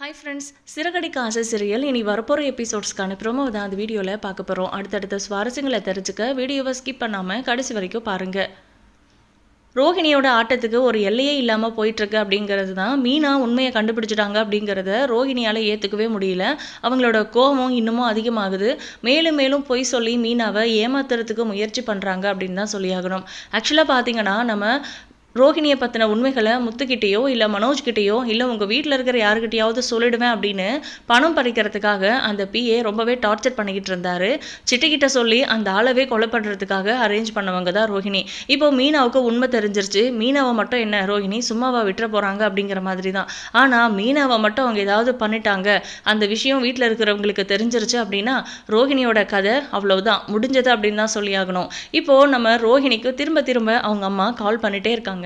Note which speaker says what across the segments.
Speaker 1: Hi friends Siragadikka ஆசை serial இனி வரப்போகிற எபிசோட்ஸ்க்கான ப்ரோமோ தான் அந்த வீடியோவில் பார்க்க போகிறோம் அடுத்தடுத்த சுவாரஸ்யங்களை தெரிஞ்சுக்க வீடியோவை ஸ்கிப் பண்ணாமல் கடைசி வரைக்கும் பாருங்கள் ரோஹிணியோட ஆட்டத்துக்கு ஒரு எல்லையே இல்லாமல் போயிட்டுருக்கு அப்படிங்கிறது தான் மீனா உண்மையை கண்டுபிடிச்சிட்டாங்க அப்படிங்கிறத ரோஹிணியால் ஏற்றுக்கவே முடியல. அவங்களோட கோபம் இன்னமும் அதிகமாகுது. மேலும் மேலும் பொய் சொல்லி மீனாவை ஏமாத்துறதுக்கு முயற்சி பண்ணுறாங்க அப்படின்னு தான் சொல்லியாகணும். ஆக்சுவலாக பார்த்தீங்கன்னா நம்ம ரோஹிணியை பற்றின உண்மைகளை முத்துக்கிட்டேயோ இல்லை மனோஜ்கிட்டேயோ இல்லை உங்கள் வீட்டில் இருக்கிற யாருக்கிட்டையாவது சொல்லிடுவேன் அப்படின்னு பணம் பறிக்கிறதுக்காக அந்த பிஏ ரொம்பவே டார்ச்சர் பண்ணிக்கிட்டு இருந்தார். சிட்டிக்கிட்ட சொல்லி அந்த ஆளவே கொலை பண்ணுறதுக்காக அரேஞ்ச் பண்ணவங்க தான் ரோஹிணி. இப்போ மீனாவுக்கு உண்மை தெரிஞ்சிருச்சு. மீனாவை மட்டும் என்ன ரோஹிணி சும்மாவா விட்டுற போகிறாங்க அப்படிங்கிற மாதிரி தான். ஆனால் மீனாவை மட்டும் அவங்க ஏதாவது பண்ணிட்டாங்க. அந்த விஷயம் வீட்டில் இருக்கிறவங்களுக்கு தெரிஞ்சிருச்சு அப்படின்னா ரோஹிணியோட கதை அவ்வளவுதான். முடிஞ்சது அப்படின்னு தான் சொல்லியாகணும் இப்போது நம்ம ரோஹிணிக்கு திரும்ப திரும்ப அவங்க அம்மா கால் பண்ணிட்டே இருக்காங்க.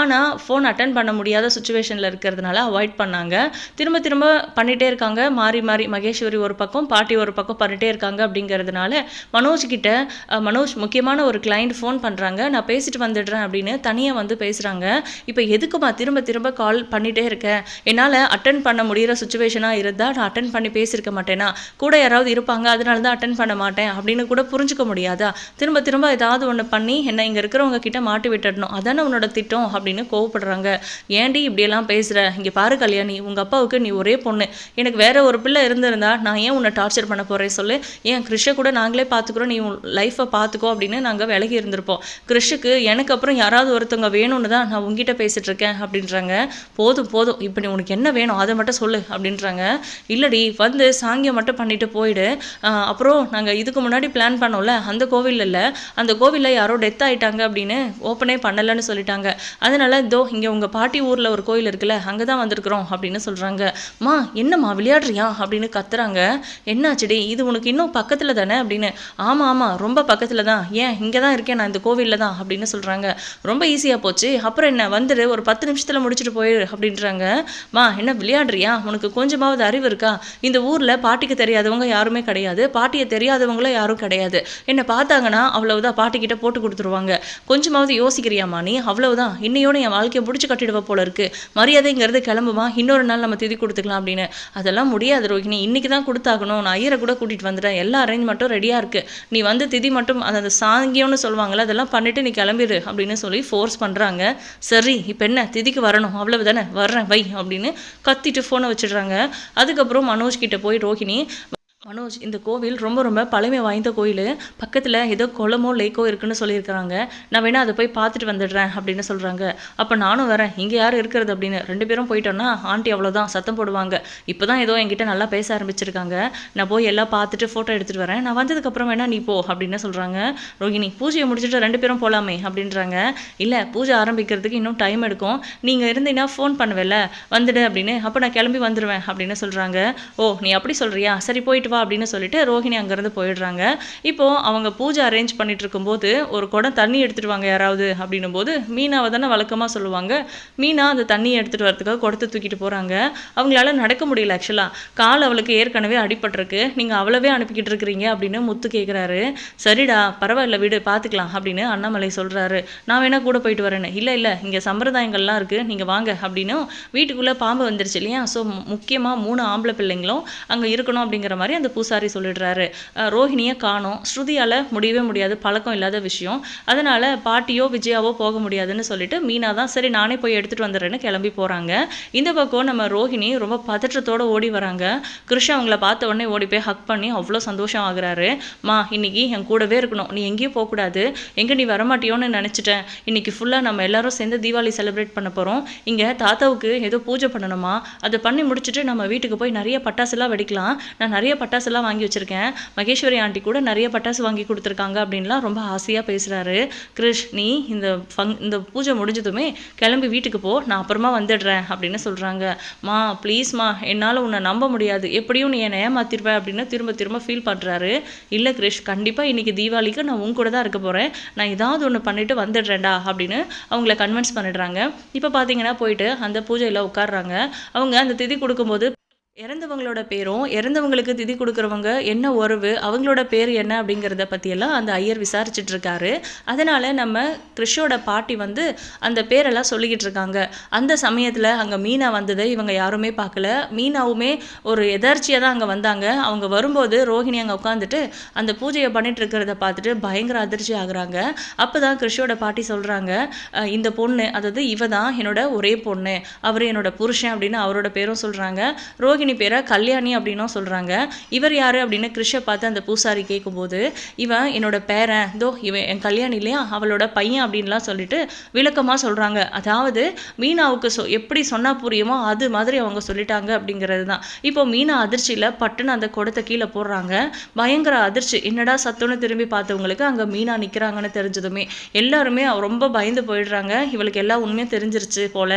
Speaker 1: ஆனால் ஃபோன் அட்டன் பண்ண முடியாத சுச்சுவேஷனில் இருக்கிறதுனால அவாய்ட் பண்ணாங்க. திரும்ப திரும்ப பண்ணிட்டே இருக்காங்க. மாறி மாறி மகேஸ்வரி ஒரு பக்கம் பாட்டி ஒரு பக்கம் பண்ணிகிட்டே இருக்காங்க அப்படிங்கிறதுனால மனோஜ் கிட்ட மனோஜ் முக்கியமான ஒரு கிளைண்ட் ஃபோன் பண்ணுறாங்க நான் பேசிட்டு வந்துடுறேன் அப்படின்னு தனியாக வந்து பேசுகிறாங்க இப்போ எதுக்குமா திரும்ப திரும்ப கால் பண்ணிகிட்டே இருக்கேன் என்னால் அட்டன் பண்ண முடிகிற சுச்சுவேஷனாக இருந்தால் நான் அட்டன் பண்ணி பேசியிருக்க மாட்டேனா? கூட யாராவது இருப்பாங்க அதனால தான் அட்டன் பண்ண மாட்டேன் அப்படின்னு கூட புரிஞ்சுக்க முடியாதா? திரும்ப திரும்ப ஏதாவது ஒன்று பண்ணி என்னை இங்கே இருக்கிறவங்க கிட்ட மாட்டி விட்டுடணும். அதானே உன்னோட திட்டம் அப்படின்னு கோவப்படுறாங்க. ஏன்டி இப்படியெல்லாம் பேசுகிற இங்கே பாரு கல்யாணி உங்கள் அப்பாவுக்கு நீ ஒரே பொண்ணு. எனக்கு வேற ஒரு பிள்ளை இருந்திருந்தா நான் ஏன் உன்னை டார்ச்சர் பண்ண போகிறேன் சொல்லு? ஏன் கிறிஷை கூட நாங்களே பார்த்துக்குறோம் நீ உன் லைஃப்பை பார்த்துக்கோ அப்படின்னு நாங்கள் விலகி இருந்திருப்போம். கிறிஷுக்கு எனக்கு அப்புறம் யாராவது ஒருத்தவங்க வேணும்னு தான் நான் உங்ககிட்ட பேசிகிட்டு இருக்கேன் அப்படின்றாங்க. போதும் போதும். இப்போ நீ உனக்கு என்ன வேணும் அதை மட்டும் சொல்லு அப்படின்றாங்க. இல்லடி வந்து சாங்கியம் மட்டும் பண்ணிட்டு போயிடு. அப்புறம் நாங்கள் இதுக்கு முன்னாடி பிளான் பண்ணோம்ல அந்த கோவில் இல்லை. அந்த கோவிலில் யாரோ டெத் ஆகிட்டாங்க அப்படின்னு ஓப்பனே பண்ணலைன்னு சொல்லிட்டாங்க. அதனால இதோ இங்கே உங்கள் பாட்டி ஊரில் ஒரு கோயில் இருக்குல்ல அங்கே தான் வந்திருக்கிறோம் அப்படின்னு சொல்கிறாங்க மா என்னம்மா விளையாடுறியா? அப்படின்னு கத்துறாங்க. என்னாச்சுடி? இது உனக்கு இன்னும் பக்கத்தில் தானே? அப்படின்னு. ஆமாம் ஆமாம் ரொம்ப பக்கத்தில் தான். ஏன் இங்கே தான் இருக்கேன் நான் இந்த கோவிலில் தான் அப்படின்னு சொல்கிறாங்க ரொம்ப ஈஸியாக போச்சு. அப்புறம் என்ன? வந்துடு ஒரு பத்து நிமிஷத்தில் முடிச்சுட்டு போயிடு அப்படின்றாங்க. மா என்ன விளையாடுறியா? உனக்கு கொஞ்சமாவது அறிவு இருக்கா? இந்த ஊரில் பாட்டிக்கு தெரியாதவங்க யாருமே கிடையாது. பாட்டியை தெரியாதவங்களும் யாரும் கிடையாது. என்னை பார்த்தாங்கன்னா அவ்வளவுதான் பாட்டிக்கிட்ட போட்டு கொடுத்துருவாங்க. கொஞ்சமாவது யோசிக்கிறியாமா நீ? அவ்வளவு அவ்வளவுதான். இன்னையோட என் வாழ்க்கையை பிடிச்சி கட்டிடுவ போல இருக்கு. மரியாதைங்கிறது கிளம்புமா? இன்னொரு நாள் நம்ம திதி கொடுத்துக்கலாம் அப்படின்னு. அதெல்லாம் முடியாது ரோஹிணி. இன்னைக்கு தான் கொடுத்தாகணும். நான் ஐயரை கூட கூட்டிகிட்டு வந்துட்டேன். எல்லா அரேஞ்ச்மெண்ட்டும் ரெடியாக இருக்குது நீ வந்து திதி மட்டும் அந்த அந்த சாங்கியம்னு சொல்லுவாங்கல்ல அதெல்லாம் பண்ணிவிட்டு நீ கிளம்பிடு அப்படின்னு சொல்லி ஃபோர்ஸ் பண்ணுறாங்க சரி இப்போ என்ன? திதிக்கு வரணும். அவ்வளவு தானே வர்றேன் வை அப்படின்னு கத்திட்டு ஃபோனை வச்சிடுறாங்க. அதுக்கப்புறம் மனோஜ் கிட்டே போய் ரோஹிணி மனோஜ் இந்த கோவில் ரொம்ப ரொம்ப பழமை வாய்ந்த கோயில். பக்கத்தில் ஏதோ குளமோ லேக்கோ இருக்குன்னு சொல்லியிருக்கிறாங்க. நான் வேணா அதை போய் பார்த்துட்டு வந்துடுறேன் அப்படின்னு சொல்கிறாங்க அப்போ நானும் வரேன். இங்கே யார் இருக்கிறது அப்படின்னு. ரெண்டு பேரும் போயிட்டோன்னா ஆண்டி அவ்வளோதான் சத்தம் போடுவாங்க. இப்போ தான் ஏதோ என்கிட்ட நல்லா பேச ஆரம்பிச்சிருக்காங்க. நான் போய் எல்லாம் பார்த்துட்டு ஃபோட்டோ எடுத்துகிட்டு வரேன். நான் வந்ததுக்கப்புறம் வேணா நீ போ அப்படின்னு சொல்கிறாங்க ரோஹிணி பூஜையை முடிச்சுட்டு ரெண்டு பேரும் போகலாமே அப்படின்றாங்க. இல்லை பூஜை ஆரம்பிக்கிறதுக்கு இன்னும் டைம் எடுக்கும். நீங்கள் இருந்தீங்கன்னா ஃபோன் பண்ணுவேல வந்துடு அப்படின்னு. அப்போ நான் கிளம்பி வந்துடுவேன் அப்படின்னு சொல்கிறாங்க ஓ நீ அப்படி சொல்கிறியா சரி போயிட்டு வா அப்படின்னு சொல்லிட்டு ரோஹிணி அங்கேருந்து போயிடுறாங்க. இப்போது அவங்க பூஜை அரேஞ்ச் பண்ணிட்டு இருக்கும்போது ஒரு குடம் தண்ணி எடுத்துட்டு வாங்க யாராவது அப்படின்னும் போது மீனாவை தானே வழக்கமாக சொல்லுவாங்க. மீனா அந்த தண்ணியை எடுத்துகிட்டு வரதுக்காக குடத்தை தூக்கிட்டு போகிறாங்க அவங்களால நடக்க முடியல ஆக்சுவலாக கால் அவளுக்கு ஏற்கனவே அடிபட்டிருக்கு. நீங்கள் அவ்வளவே அனுப்பிக்கிட்டு இருக்கிறீங்க அப்படின்னு முத்து கேட்குறாரு சரிடா பரவாயில்ல வீடு பார்த்துக்கலாம் அப்படின்னு அண்ணாமலை சொல்கிறாரு நான் வேணா கூட போயிட்டு வரேன்னு. இல்லை இல்லை இங்கே சம்பிரதாயங்கள்லாம் இருக்குது நீங்கள் வாங்க அப்படின்னு வீட்டுக்குள்ளே பாம்பு வந்துருச்சு இல்லையா? ஸோ முக்கியமாக மூணு ஆம்பளை பிள்ளைங்களும் அங்கே இருக்கணும் அப்படிங்கிற மாதிரி அந்த பூசாரி சொல்லிடுறாரு. ரோஹிணியை காணும். ஸ்ருதியால் முடியவே முடியாது. பழக்கம் இல்லாத விஷயம். அதனால் பாட்டியோ விஜயாவோ போக முடியாதுன்னு சொல்லிட்டு மீனா தான் சரி நானே போய் எடுத்துகிட்டு வந்துடுறேன்னு கிளம்பி போகிறாங்க இந்த பக்கம் நம்ம ரோஹிணி ரொம்ப பதற்றத்தோட ஓடி வராங்க. கிருஷ் அவங்கள பார்த்த உடனே ஓடி போய் ஹக் பண்ணி அவ்வளோ சந்தோஷம் ஆகுறாரு. மா இன்னைக்கு என் கூடவே இருக்கணும். நீ எங்கேயும் போகக்கூடாது எங்கே நீ வரமாட்டியோன்னு நினச்சிட்டேன். இன்னைக்கு ஃபுல்லாக நம்ம எல்லாரும் சேர்ந்து தீபாவளி செலிப்ரேட் பண்ண போகிறோம் இங்கே தாத்தாவுக்கு ஏதோ பூஜை பண்ணணுமா? அதை பண்ணி முடிச்சுட்டு நம்ம வீட்டுக்கு போய் நிறைய பட்டாசுலாம் வெடிக்கலாம். நான் நிறைய பட்டாசுலாம் வாங்கி வச்சுருக்கேன். மகேஸ்வரி ஆண்டி கூட நிறைய பட்டாசு வாங்கி கொடுத்துருக்காங்க அப்படின்லாம் ரொம்ப ஆசையாக பேசுகிறாரு கிருஷ் நீ இந்த ஃபங் இந்த பூஜை முடிஞ்சதுமே கிளம்பி வீட்டுக்கு போ நான் அப்புறமா வந்துடுறேன் அப்படின்னு சொல்கிறாங்க மா ப்ளீஸ்மா என்னால் உன்னை நம்ப முடியாது. எப்படியும் நீ என்னை ஏமாத்திருப்பேன் அப்படின்னு திரும்ப திரும்ப ஃபீல் பண்ணுறாரு இல்லை கிரிஷ் கண்டிப்பாக இன்றைக்கி தீபாவளிக்கு நான் உன் கூட தான் இருக்க போகிறேன் நான் ஏதாவது ஒன்று பண்ணிவிட்டு வந்துடுறேன்டா அப்படின்னு அவங்கள கன்வின்ஸ் பண்ணிடுறாங்க. இப்போ பார்த்தீங்கன்னா போயிட்டு அந்த பூஜையில் உட்காடுறாங்க அவங்க அந்த திதி கொடுக்கும்போது இறந்தவங்களோட பேரும் இறந்தவங்களுக்கு திதி கொடுக்குறவங்க என்ன உறவு அவங்களோட பேர் என்ன அப்படிங்கிறத பற்றியெல்லாம் அந்த ஐயர் விசாரிச்சுட்டு இருக்காரு அதனால் நம்ம கிறிஷோட பாட்டி வந்து அந்த பேரெல்லாம் சொல்லிக்கிட்டு இருக்காங்க. அந்த சமயத்தில் அங்கே மீனா வந்ததை இவங்க யாருமே பார்க்கல. மீனாவுமே ஒரு எதர்ச்சியாக தான் அங்கே வந்தாங்க. அவங்க வரும்போது ரோஹிணி அங்கே உட்காந்துட்டு அந்த பூஜையை பண்ணிட்டு இருக்கிறத பார்த்துட்டு பயங்கர அதிர்ச்சி ஆகுறாங்க. அப்போ தான் கிறிஷோட பாட்டி சொல்கிறாங்க இந்த பொண்ணு அதாவது இவ தான் என்னோட ஒரே பொண்ணு. அவர் என்னோட புருஷன் அப்படின்னு அவரோட பேரும் சொல்கிறாங்க ரோஹிணி ரோகிணி பேரை கல்யாணி அப்படின்னும் சொல்கிறாங்க இவர் யார் அப்படின்னு கிருஷை பார்த்து அந்த பூசாரி கேட்கும்போது இவன் என்னோட பேரன். தோ இவன் என் கல்யாணி இல்லையா? அவளோட பையன் அப்படின்லாம் சொல்லிட்டு விளக்கமாக சொல்கிறாங்க அதாவது மீனாவுக்கு சொ எப்படி சொன்னால் புரியுமோ அது மாதிரி அவங்க சொல்லிட்டாங்க அப்படிங்கிறது தான். இப்போ மீனா அதிர்ச்சியில் பட்டுன்னு அந்த குடத்தை கீழே போடுறாங்க. பயங்கர அதிர்ச்சி. என்னடா சத்துன்னு திரும்பி பார்த்தவங்களுக்கு அங்கே மீனா நிற்கிறாங்கன்னு தெரிஞ்சதுமே. எல்லாருமே ரொம்ப பயந்து போயிடுறாங்க. இவளுக்கு எல்லா உண்மையும் தெரிஞ்சிருச்சு போல.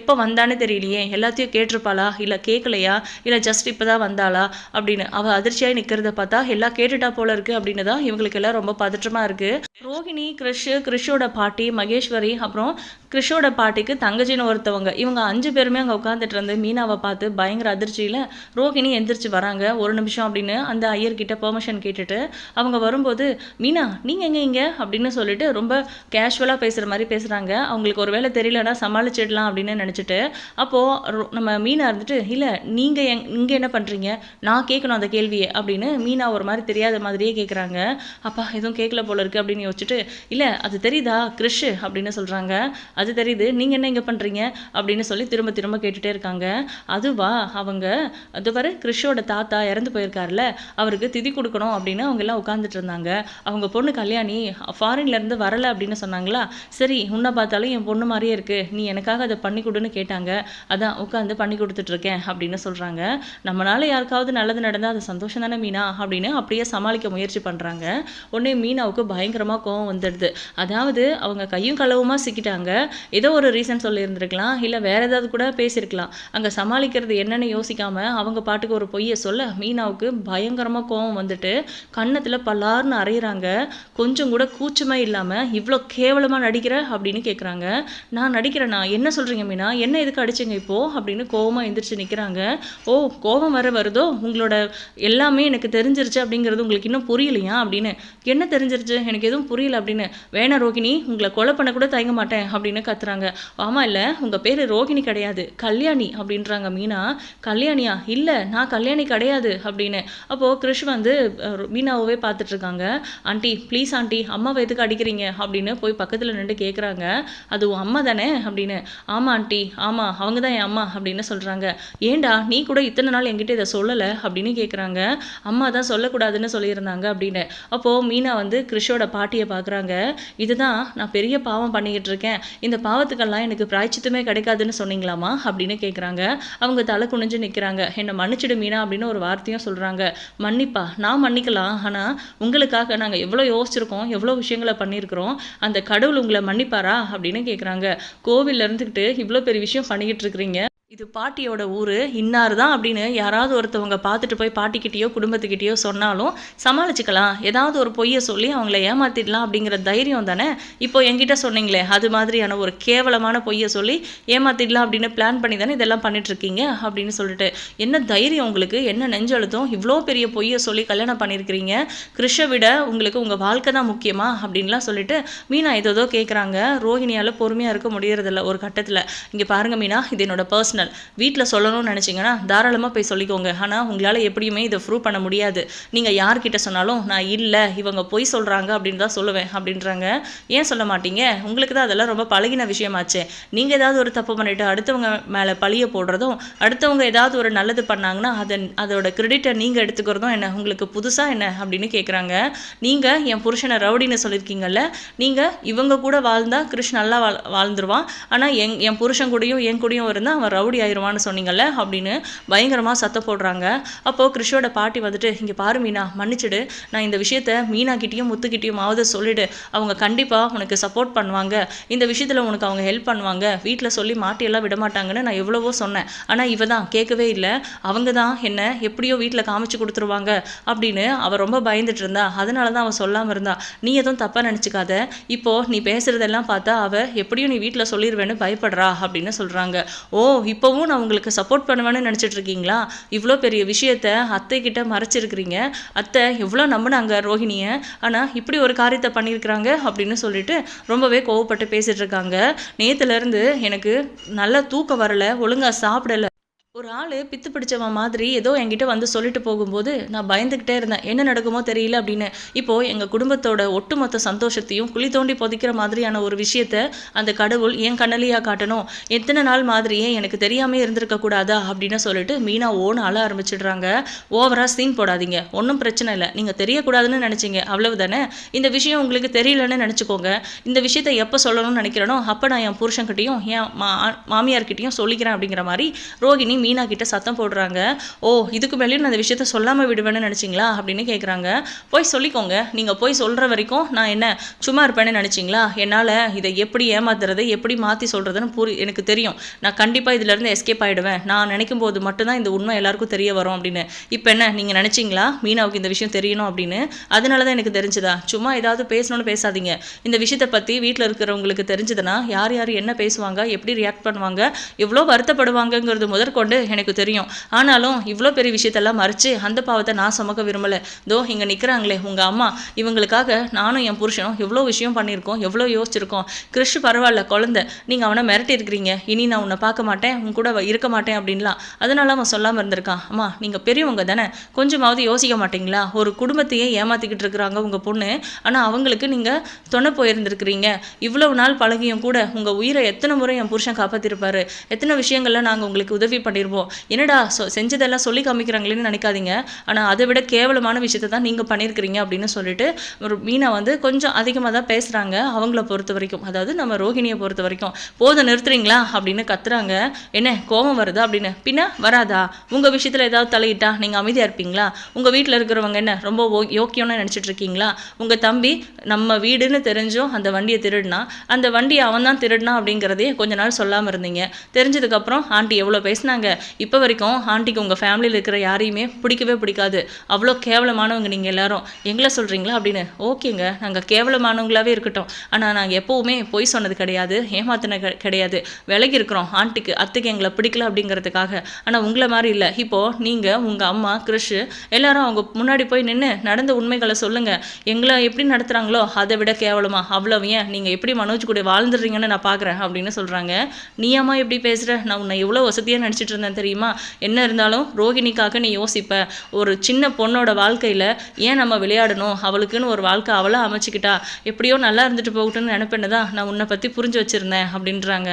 Speaker 1: எப்போ வந்தானே தெரியலையே. எல்லாத்தையும் கேட்டிருப்பாளா? இல்லை கேட்கலையா இல்லை ஜஸ்ட் இப்போ தான் வந்தாளா? அப்படின்னு. அவள் அதிர்ச்சியாக நிற்கிறத பார்த்தா எல்லாம் கேட்டுட்டா போல இருக்குது அப்படின்னு தான் இவங்களுக்கு எல்லாம் ரொம்ப பதற்றமாக இருக்குது ரோஹிணி கிறிஷ் கிறிஷோட பாட்டி மகேஸ்வரி அப்புறம் கிறிஷோட பாட்டிக்கு தங்கச்சின்னு ஒருத்தவங்க. இவங்க அஞ்சு பேருமே அங்கே உட்காந்துட்டு இருந்து மீனாவை பார்த்து பயங்கர அதிர்ச்சியில் ரோஹிணி எந்திரிச்சு வராங்க ஒரு நிமிஷம் அப்படின்னு அந்த ஐயர்கிட்ட பெர்மிஷன் கேட்டுட்டு அவங்க வரும்போது மீனா நீங்கள் எங்கே இங்கே? அப்படின்னு சொல்லிட்டு ரொம்ப கேஷுவலாக பேசுகிற மாதிரி பேசுகிறாங்க அவங்களுக்கு ஒரு வேலை தெரியலன்னா சமாளிச்சிடலாம் அப்படின்னு நினச்சிட்டு அப்போது நம்ம மீனா இருந்துட்டு இல்லை நீங்கள் எங் இங்கே என்ன பண்ணுறீங்க நான் கேட்கணும் அந்த கேள்வியை அப்படின்னு மீனா ஒரு மாதிரி தெரியாத மாதிரியே கேட்குறாங்க அப்பா எதுவும் கேட்கல போல இருக்குது அப்படின்னு யோசிச்சுட்டு இல்லை அது தெரியுதா? கிறிஷ் அப்படின்னு சொல்கிறாங்க அது தெரியுது. நீங்கள் என்ன இங்கே பண்ணுறீங்க அப்படின்னு சொல்லி திரும்ப திரும்ப கேட்டுகிட்டே இருக்காங்க. அதுவா அவங்க அது பாரு கிறிஷோட தாத்தா இறந்து போயிருக்காருல்ல அவருக்கு திதி கொடுக்கணும் அப்படின்னு அவங்க எல்லாம் உட்காந்துட்டு இருந்தாங்க. அவங்க பொண்ணு கல்யாணி ஃபாரின்லேருந்து வரலை அப்படின்னு சொன்னாங்களா? சரி உன்னை பார்த்தாலும் என் பொண்ணு மாதிரியே இருக்குது நீ எனக்காக அதை பண்ணி கொடுன்னு கேட்டாங்க. அதான் உட்காந்து பண்ணி கொடுத்துட்ருக்கேன் அப்படின்னு சொல்கிறாங்க நம்மளால் யாருக்காவது நல்லது நடந்தால் அது சந்தோஷம் தானே மீனா? அப்படின்னு அப்படியே சமாளிக்க முயற்சி பண்ணுறாங்க உடனே மீனாவுக்கு பயங்கரமாக கோவம் வந்துடுது. அதாவது அவங்க கையும் களவுமா சிக்கிட்டாங்க. ஏதோ ஒரு ரீசன் சொல்லியிருந்திருக்கலாம். இல்லை வேறு ஏதாவது கூட பேசியிருக்கலாம். அங்கே சமாளிக்கிறது என்னென்னு யோசிக்காமல் அவங்க பாட்டுக்கு ஒரு பொய்யை சொல்ல மீனாவுக்கு பயங்கரமாக கோவம் வந்துட்டு கன்னத்தில் பல்லார்னு அறையிறாங்க. கொஞ்சம் கூட கூச்சமே இல்லாமல் இவ்வளோ கேவலமாக நடிக்கிற? அப்படின்னு கேட்குறாங்க நான் நடிக்கிறேன்னா என்ன சொல்கிறீங்க மீனா? என்ன எதுக்கு அடிச்சிங்க இப்போது அப்படின்னு கோவமாக எந்திரிச்சு நிற்கிறாங்க ஓ கோபம் வர வருதோ? உங்களோட எல்லாமே எனக்கு தெரிஞ்சிருச்சு அப்படிங்கிறது உங்களுக்கு இன்னும் புரியலையா அப்படின்னு. என்ன தெரிஞ்சிருச்சு? எனக்கு எதுவும் புரியல அப்படின்னு. வேணா ரோகிணி உங்களை கொலை பண்ண கூட தயங்க மாட்டேன் அப்படின்னு கத்துறாங்க. ஆமாம் இல்லை உங்கள் பேர் ரோகிணி கிடையாது கல்யாணி அப்படின்றாங்க மீனா. கல்யாணியா? இல்லை நான் கல்யாணி கிடையாது அப்படின்னு. அப்போது கிருஷ் வந்து மீனாவே பார்த்துட்ருக்காங்க. ஆண்டி ப்ளீஸ் ஆண்டி அம்மாவை எதுக்கு அடிக்கிறீங்க? அப்படின்னு போய் பக்கத்தில் நின்று கேட்குறாங்க அது உன் அம்மா தானே? அப்படின்னு. ஆமாம் ஆண்டி ஆமாம் அவங்க தான் என் அம்மா அப்படின்னு சொல்கிறாங்க ஏண்டா நீ கூட இத்தனை நாள் என்கிட்ட இதை சொல்லலை அப்படின்னு கேட்குறாங்க அம்மா தான் சொல்லக்கூடாதுன்னு சொல்லியிருந்தாங்க அப்படின்னு. அப்போது மீனா வந்து கிறிஷோட பாட்டியை பார்க்குறாங்க இதுதான் நான் பெரிய பாவம் பண்ணிக்கிட்டு இருக்கேன். இந்த பாவத்துக்கெல்லாம் எனக்கு பிராய்ச்சித்தமே கிடைக்காதுன்னு சொன்னீங்களாமா அப்படின்னு கேட்குறாங்க அவங்க தலை குனிஞ்சு நிற்கிறாங்க என்னை மன்னிச்சிடு மீனா அப்படின்னு ஒரு வார்த்தையும் சொல்கிறாங்க மன்னிப்பா நான் மன்னிக்கலாம். ஆனால் உங்களுக்காக நாங்கள் எவ்வளோ யோசிச்சிருக்கோம் எவ்வளோ விஷயங்களை பண்ணியிருக்கிறோம் அந்த கடவுள் உங்களை மன்னிப்பாரா அப்படின்னு கேட்குறாங்க கோவிலில் இருந்துக்கிட்டு இவ்வளோ பெரிய விஷயம் பண்ணிக்கிட்டு இருக்கிறீங்க. இது பாட்டியோட ஊர் இன்னார் தான் அப்படின்னு யாராவது ஒருத்தவங்க பார்த்துட்டு போய் பாட்டிக்கிட்டேயோ குடும்பத்துக்கிட்டேயோ சொன்னாலும் சமாளிச்சுக்கலாம். ஏதாவது ஒரு பொய்யை சொல்லி அவங்கள ஏமாத்திடலாம் அப்படிங்கிற தைரியம் தானே? இப்போ என்கிட்ட சொன்னீங்களே அது மாதிரியான ஒரு கேவலமான பொய்யை சொல்லி ஏமாத்திடலாம் அப்படின்னு பிளான் பண்ணி தானே இதெல்லாம் பண்ணிட்டுருக்கீங்க அப்படின்னு சொல்லிட்டு. என்ன தைரியம் உங்களுக்கு? என்ன நெஞ்செழுத்தும்? இவ்வளோ பெரிய பொய்யை சொல்லி கல்யாணம் பண்ணியிருக்கிறீங்க. கிருஷை விட உங்களுக்கு உங்கள் வாழ்க்கை தான் முக்கியமா அப்படின்லாம் சொல்லிட்டு மீனா ஏதோ கேட்குறாங்க ரோஹிணியால் பொறுமையாக இருக்க முடியறதில்ல ஒரு கட்டத்தில். இங்கே பாருங்க மீனா இது என்னோட பர்சனல் பர்சனல் வீட்டில் சொல்லணும்னு நினச்சிங்கன்னா தாராளமாக போய் சொல்லிக்கோங்க. ஆனால் உங்களால் எப்படியுமே இதை ப்ரூவ் பண்ண முடியாது. நீங்கள் யார்கிட்ட சொன்னாலும் நான் இல்லை இவங்க பொய் சொல்கிறாங்க அப்படின்னு தான் சொல்லுவேன் அப்படின்றாங்க. ஏன் சொல்ல மாட்டீங்க? உங்களுக்கு தான் அதெல்லாம் ரொம்ப பழகின விஷயமாச்சு. நீங்கள் ஏதாவது ஒரு தப்பு பண்ணிவிட்டு அடுத்தவங்க மேலே பழிய போடுறதும் அடுத்தவங்க ஏதாவது ஒரு நல்லது பண்ணாங்கன்னா அதை அதோட கிரெடிட்டை நீங்கள் எடுத்துக்கிறதும் என்ன? உங்களுக்கு புதுசாக என்ன? அப்படின்னு கேட்குறாங்க நீங்கள் என் புருஷனை ரவுடின்னு சொல்லியிருக்கீங்கல்ல நீங்கள் இவங்க கூட வாழ்ந்தால் கிருஷ் நல்லா வாழ் வாழ்ந்துருவான். ஆனால் என் என் புருஷன் கூடயும் என் கூடயும் இருந்தால் அவன் ரவுடி ரவுடி ஆயிடுவான்னு சொன்னீங்கல்ல? அப்படின்னு பயங்கரமாக சத்தம் போடுறாங்க. அப்போது கிருஷோட பாட்டி வந்துட்டு இங்கே பாரு மீனா மன்னிச்சிடு. நான் இந்த விஷயத்த மீனாக்கிட்டேயும் முத்துக்கிட்டேயும் ஆவது சொல்லிடு. அவங்க கண்டிப்பாக உனக்கு சப்போர்ட் பண்ணுவாங்க. இந்த விஷயத்தில் உனக்கு அவங்க ஹெல்ப் பண்ணுவாங்க. வீட்டில் சொல்லி மாட்டியெல்லாம் விட மாட்டாங்கன்னு நான் எவ்வளவோ சொன்னேன். ஆனால் இவ தான் கேட்கவே இல்லை. அவங்க தான் என்ன எப்படியோ வீட்டில் காமிச்சு கொடுத்துருவாங்க. அப்படின்னு அவள் ரொம்ப பயந்துட்டு இருந்தா. அதனால தான் அவள் சொல்லாமல் இருந்தா. நீ எதுவும் தப்பாக நினச்சிக்காத. இப்போ நீ பேசுகிறதெல்லாம் பார்த்தா அவள் எப்படியும் நீ வீட்டில் சொல்லிடுவேன்னு பயப்படுறா. அப்படின்னு சொல்கிறாங்க ஓ இப்போ இப்போவும் நான் உங்களுக்கு சப்போர்ட் பண்ணுவேன்னு நினச்சிட்டு இருக்கீங்களா? இவ்வளோ பெரிய விஷயத்த அத்தை கிட்ட மறைச்சிருக்கிறீங்க. அத்தை எவ்வளோ நம்பினாங்க ரோஹிணியை? ஆனால் இப்படி ஒரு காரியத்தை பண்ணியிருக்கிறாங்க அப்படின்னு சொல்லிட்டு ரொம்பவே கோவப்பட்டு பேசிகிட்டு இருக்காங்க. நேற்றுலேருந்து எனக்கு நல்ல தூக்கம் வரலை ஒழுங்காக சாப்பிடல. ஒரு ஆள் பித்து பிடிச்சவன் மாதிரி ஏதோ என்கிட்ட வந்து சொல்லிட்டு போகும்போது நான் பயந்துக்கிட்டே இருந்தேன். என்ன நடக்குமோ தெரியல அப்படின்னு. இப்போ எங்கள் குடும்பத்தோட ஒட்டுமொத்த சந்தோஷத்தையும் குழி தோண்டி புதைக்கிற மாதிரியான ஒரு விஷயத்த அந்த கடவுள் என் கண்ணலியாக காட்டணும். எத்தனை நாள் மாதிரியே எனக்கு தெரியாமே இருந்திருக்க கூடாதா அப்படின்னு சொல்லிட்டு மீனா ஓன்னு அழ ஆரம்பிச்சிடுறாங்க. ஓவராக சீன் போடாதீங்க. ஒன்றும் பிரச்சனை இல்லை. நீங்கள் தெரியக்கூடாதுன்னு நினச்சிங்க. அவ்வளவுதானே இந்த விஷயம் உங்களுக்கு தெரியலன்னு நினச்சிக்கோங்க. இந்த விஷயத்தை எப்போ சொல்லணும்னு நினைக்கிறேனோ அப்போ நான் என் புருஷன்கிட்டையும் என் மா மாமியார்கிட்டையும் சொல்லிக்கிறேன் அப்படிங்கிற மாதிரி ரோகிணி மீனா கிட்ட சத்தம் போடுறாங்க. ஓ இதுக்கு மேலேயும் நான் அந்த விஷயத்த சொல்லாமல் விடுவேன்னு நினச்சிங்களா? அப்படின்னு கேட்குறாங்க போய் சொல்லிக்கோங்க. நீங்கள் போய் சொல்கிற வரைக்கும் நான் என்ன சும்மா இருப்பேன்னு நினச்சிங்களா? என்னால் இதை எப்படி ஏமாத்துறது எப்படி மாற்றி சொல்கிறதுன்னு புரி எனக்கு தெரியும். நான் கண்டிப்பாக இதிலேருந்து எஸ்கேப் ஆகிடுவேன் நான் நினைக்கும் போது மட்டும்தான் இந்த உண்மை எல்லாருக்கும் தெரிய வரும் அப்படின்னு. இப்போ என்ன நீங்கள் நினச்சிங்களா? மீனாவுக்கு இந்த விஷயம் தெரியணும் அப்படின்னு. அதனால தான் எனக்கு தெரிஞ்சுதா? சும்மா ஏதாவது பேசணும்னு பேசாதீங்க. இந்த விஷயத்தை பற்றி வீட்டில் இருக்கிறவங்களுக்கு தெரிஞ்சதுன்னா யார் யார் என்ன பேசுவாங்க எப்படி ரியாக்ட் பண்ணுவாங்க எவ்வளோ வருத்தப்படுவாங்கங்கிறது முதற்கொண்டு எனக்கு தெரியும். ஆனாலும் இவ்வளோ பெரிய விஷயத்தெல்லாம் மறைச்சு அந்த பாவத்தை நான் சுமக்க விரும்பலை. தோ இங்கே நிற்கிறாங்களே உங்கள் அம்மா. இவங்களுக்காக நானும் என் புருஷனும் எவ்வளோ விஷயம் பண்ணியிருக்கோம் எவ்வளோ யோசிச்சிருக்கோம். கிறிஷ் பரவாயில்ல குழந்தை. நீங்கள் அவனை மிரட்டி இருக்கிறீங்க. இனி நான் உன்னை பார்க்க மாட்டேன் உன் கூட இருக்க மாட்டேன் அப்படின்லாம். அதனால அவன் சொல்லாமல் இருந்திருக்கான். அம்மா நீங்கள் பெரியவங்க தானே. கொஞ்சமாவது யோசிக்க மாட்டீங்களா? ஒரு குடும்பத்தையே ஏமாற்றிக்கிட்டு இருக்கிறாங்க உங்கள் பொண்ணு. ஆனால் அவங்களுக்கு நீங்கள் துணை போயிருந்திருக்கிறீங்க. இவ்வளவு நாள் பழகியும் கூட உங்கள் உயிரை எத்தனை முறை என் புருஷன் காப்பாற்றிருப்பாரு எத்தனை விஷயங்களில் நாங்கள் உங்களுக்கு உதவி பண்ணி பண்ணிடுவோம் என்னடா சொ செஞ்சதெல்லாம் சொல்லி காமிக்கிறாங்களேன்னு நினைக்காதீங்க. ஆனால் அதை விட கேவலமான விஷயத்தை தான் நீங்கள் பண்ணியிருக்கிறீங்க அப்படின்னு சொல்லிட்டு ஒரு மீனா வந்து கொஞ்சம் அதிகமாக தான் பேசுகிறாங்க அவங்கள பொறுத்த வரைக்கும். அதாவது நம்ம ரோஹிணியை பொறுத்த வரைக்கும். போதும் நிறுத்துறீங்களா? அப்படின்னு கத்துறாங்க. என்ன கோபம் வருதா அப்படின்னு. பின்ன வராதா? உங்கள் விஷயத்தில் ஏதாவது தலையிட்டா நீங்கள் அமைதியாக இருப்பீங்களா? உங்கள் வீட்டில் இருக்கிறவங்க என்ன ரொம்ப ஓ யோக்கியம்னு நினச்சிட்டு இருக்கீங்களா உங்கள் தம்பி நம்ம வீடுன்னு தெரிஞ்சும் அந்த வண்டியை திருடினா அந்த வண்டியை அவன் தான் திருடினா அப்படிங்கிறதே கொஞ்ச நாள் சொல்லாமல் இருந்தீங்க. தெரிஞ்சதுக்கப்புறம் ஆண்டி எவ்வளோ பேசினாங்க? இப்போ வரைக்கும் ஆண்டிக்கு உங்கள் ஃபேமிலியில் இருக்கிற யாரையுமே பிடிக்கவே பிடிக்காது. அவ்வளோ கேவலமானவங்க நீங்கள் எல்லாரும். எங்களை சொல்கிறீங்களா அப்படின்னு? ஓகேங்க நாங்கள் கேவலமானவங்களாவே இருக்கட்டும். ஆனால் நாங்கள் எப்போவுமே பொய் சொன்னது கிடையாது ஏமாத்தின கிடையாது. விலகி இருக்கிறோம் ஆண்டிக்கு அத்தைக்கு எங்களை பிடிக்கல அப்படிங்கிறதுக்காக. ஆனால் உங்களை மாதிரி இல்லை. இப்போது நீங்கள் உங்கள் அம்மா கிறிஷ் எல்லாரும் அவங்க முன்னாடி போய் நின்று நடந்த உண்மைகளை சொல்லுங்கள் எங்களை எப்படி நடத்துகிறாங்களோ அதை விட கேவலமாக அவ்வளோ ஏன்? நீங்கள் எப்படி மனோஜ் கூட வாழ்ந்துடுறீங்கன்னு நான் பார்க்குறேன் அப்படின்னு சொல்கிறாங்க நீ அம்மா எப்படி பேசுகிற நான் உன்னை எவ்வளோ வசதியாக நினச்சிட்டு இருந்தேன். தெரியுமா? என்ன இருந்தாலும் ரோகிணிக்காக நீ யோசிப்ப. ஒரு சின்ன பொண்ணோட வாழ்க்கையில் ஏன் நம்ம விளையாடணும்? அவளுக்குன்னு ஒரு வாழ்க்கை அவளா அமைச்சிக்கிட்டா. எப்படியோ நல்லா இருந்துட்டு போகட்டும்னு நினைப்பேன்னு தான் நான் உன்னை பற்றி புரிஞ்சு வச்சுருந்தேன் அப்படின்றாங்க.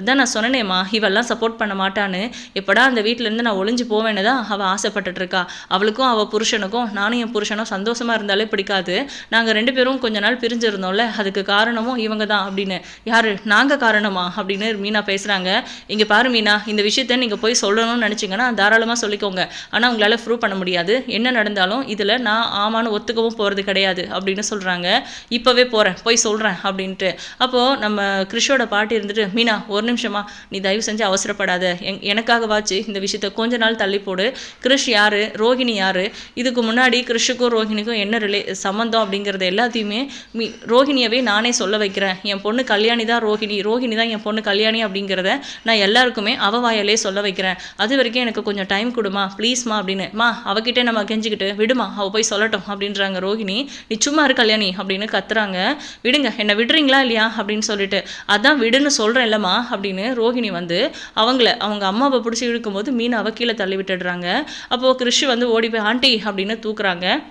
Speaker 1: அதான் நான் சொன்னேனேம்மா இவெல்லாம் சப்போர்ட் பண்ண மாட்டான்னு. எப்படா அந்த வீட்டிலேருந்து நான் ஒளிஞ்சு போவேன்னு தான் அவள் ஆசைப்பட்டுட்டு இருக்கா. அவளுக்கும் அவள் புருஷனுக்கும் நானும் என் புருஷனும் சந்தோஷமா இருந்தாலே பிடிக்காது. நாங்கள் ரெண்டு பேரும் கொஞ்ச நாள் பிரிஞ்சிருந்தோம்ல அதுக்கு காரணமும் இவங்க தான் அப்படின்னு. யார்? நாங்கள் காரணமா? அப்படின்னு மீனா பேசுகிறாங்க இங்கே பாரு மீனா இந்த விஷயத்த நீங்கள் போய் சொல்லணும்னு நினச்சிங்கன்னா தாராளமாக சொல்லிக்கோங்க. ஆனால் உங்களால் ப்ரூவ் பண்ண முடியாது. என்ன நடந்தாலும் இதில் நான் ஆமான்னு ஒத்துக்கவும் போகிறது கிடையாது அப்படின்னு சொல்கிறாங்க இப்போவே போகிறேன் போய் சொல்கிறேன் அப்படின்ட்டு. அப்போது நம்ம கிறிஷோட பாட்டி இருந்துட்டு மீனா ஒரு நிமிஷமா நீ தயவு செஞ்சு அவசரப்படாத. எங் எனக்காகவாச்சு இந்த விஷயத்த கொஞ்ச நாள் தள்ளி போடு. கிறிஷ் யார்? ரோகிணி யார்? இதுக்கு முன்னாடி கிறிஷுக்கும் ரோஹிணிக்கும் என்ன ரிலே சம்மந்தம் அப்படிங்கிறது எல்லாத்தையுமே மீ ரோஹிணியவே நானே சொல்ல வைக்கிறேன். என் பொண்ணு கல்யாணி தான் ரோஹிணி. ரோஹிணி தான் என் பொண்ணு கல்யாணி அப்படிங்கிறத நான் எல்லாருக்குமே அவ வாயாலே சொல்ல வைக்கிறேன் அது வரைக்கும் எனக்கு கொஞ்சம் டைம் கொடுமா ப்ளீஸ்மா அப்படின்னு. மா அவகிட்ட நம்ம கெஞ்சிக்கிட்டு விடுமா அவ போய் சொல்லட்டும் அப்படின்றாங்க ரோஹிணி நீ சும்மா இரு கல்யாணி அப்படின்னு கத்துறாங்க. விடுங்க என்னை விடுறீங்களா இல்லையா? அப்படின்னு சொல்லிட்டு அதான் விடுன்னு சொல்கிறேன் இல்லைம்மா அப்படின்னு ரோஹிணி வந்து அவங்கள அவங்க அம்மாவை பிடிச்சி இழுக்கும்போது மீனாவை கீழே தள்ளி விட்டுடுறாங்க. அப்போது கிறிஷ் வந்து ஓடி போய் ஆண்டி அப்படின்னு தூக்குறாங்க.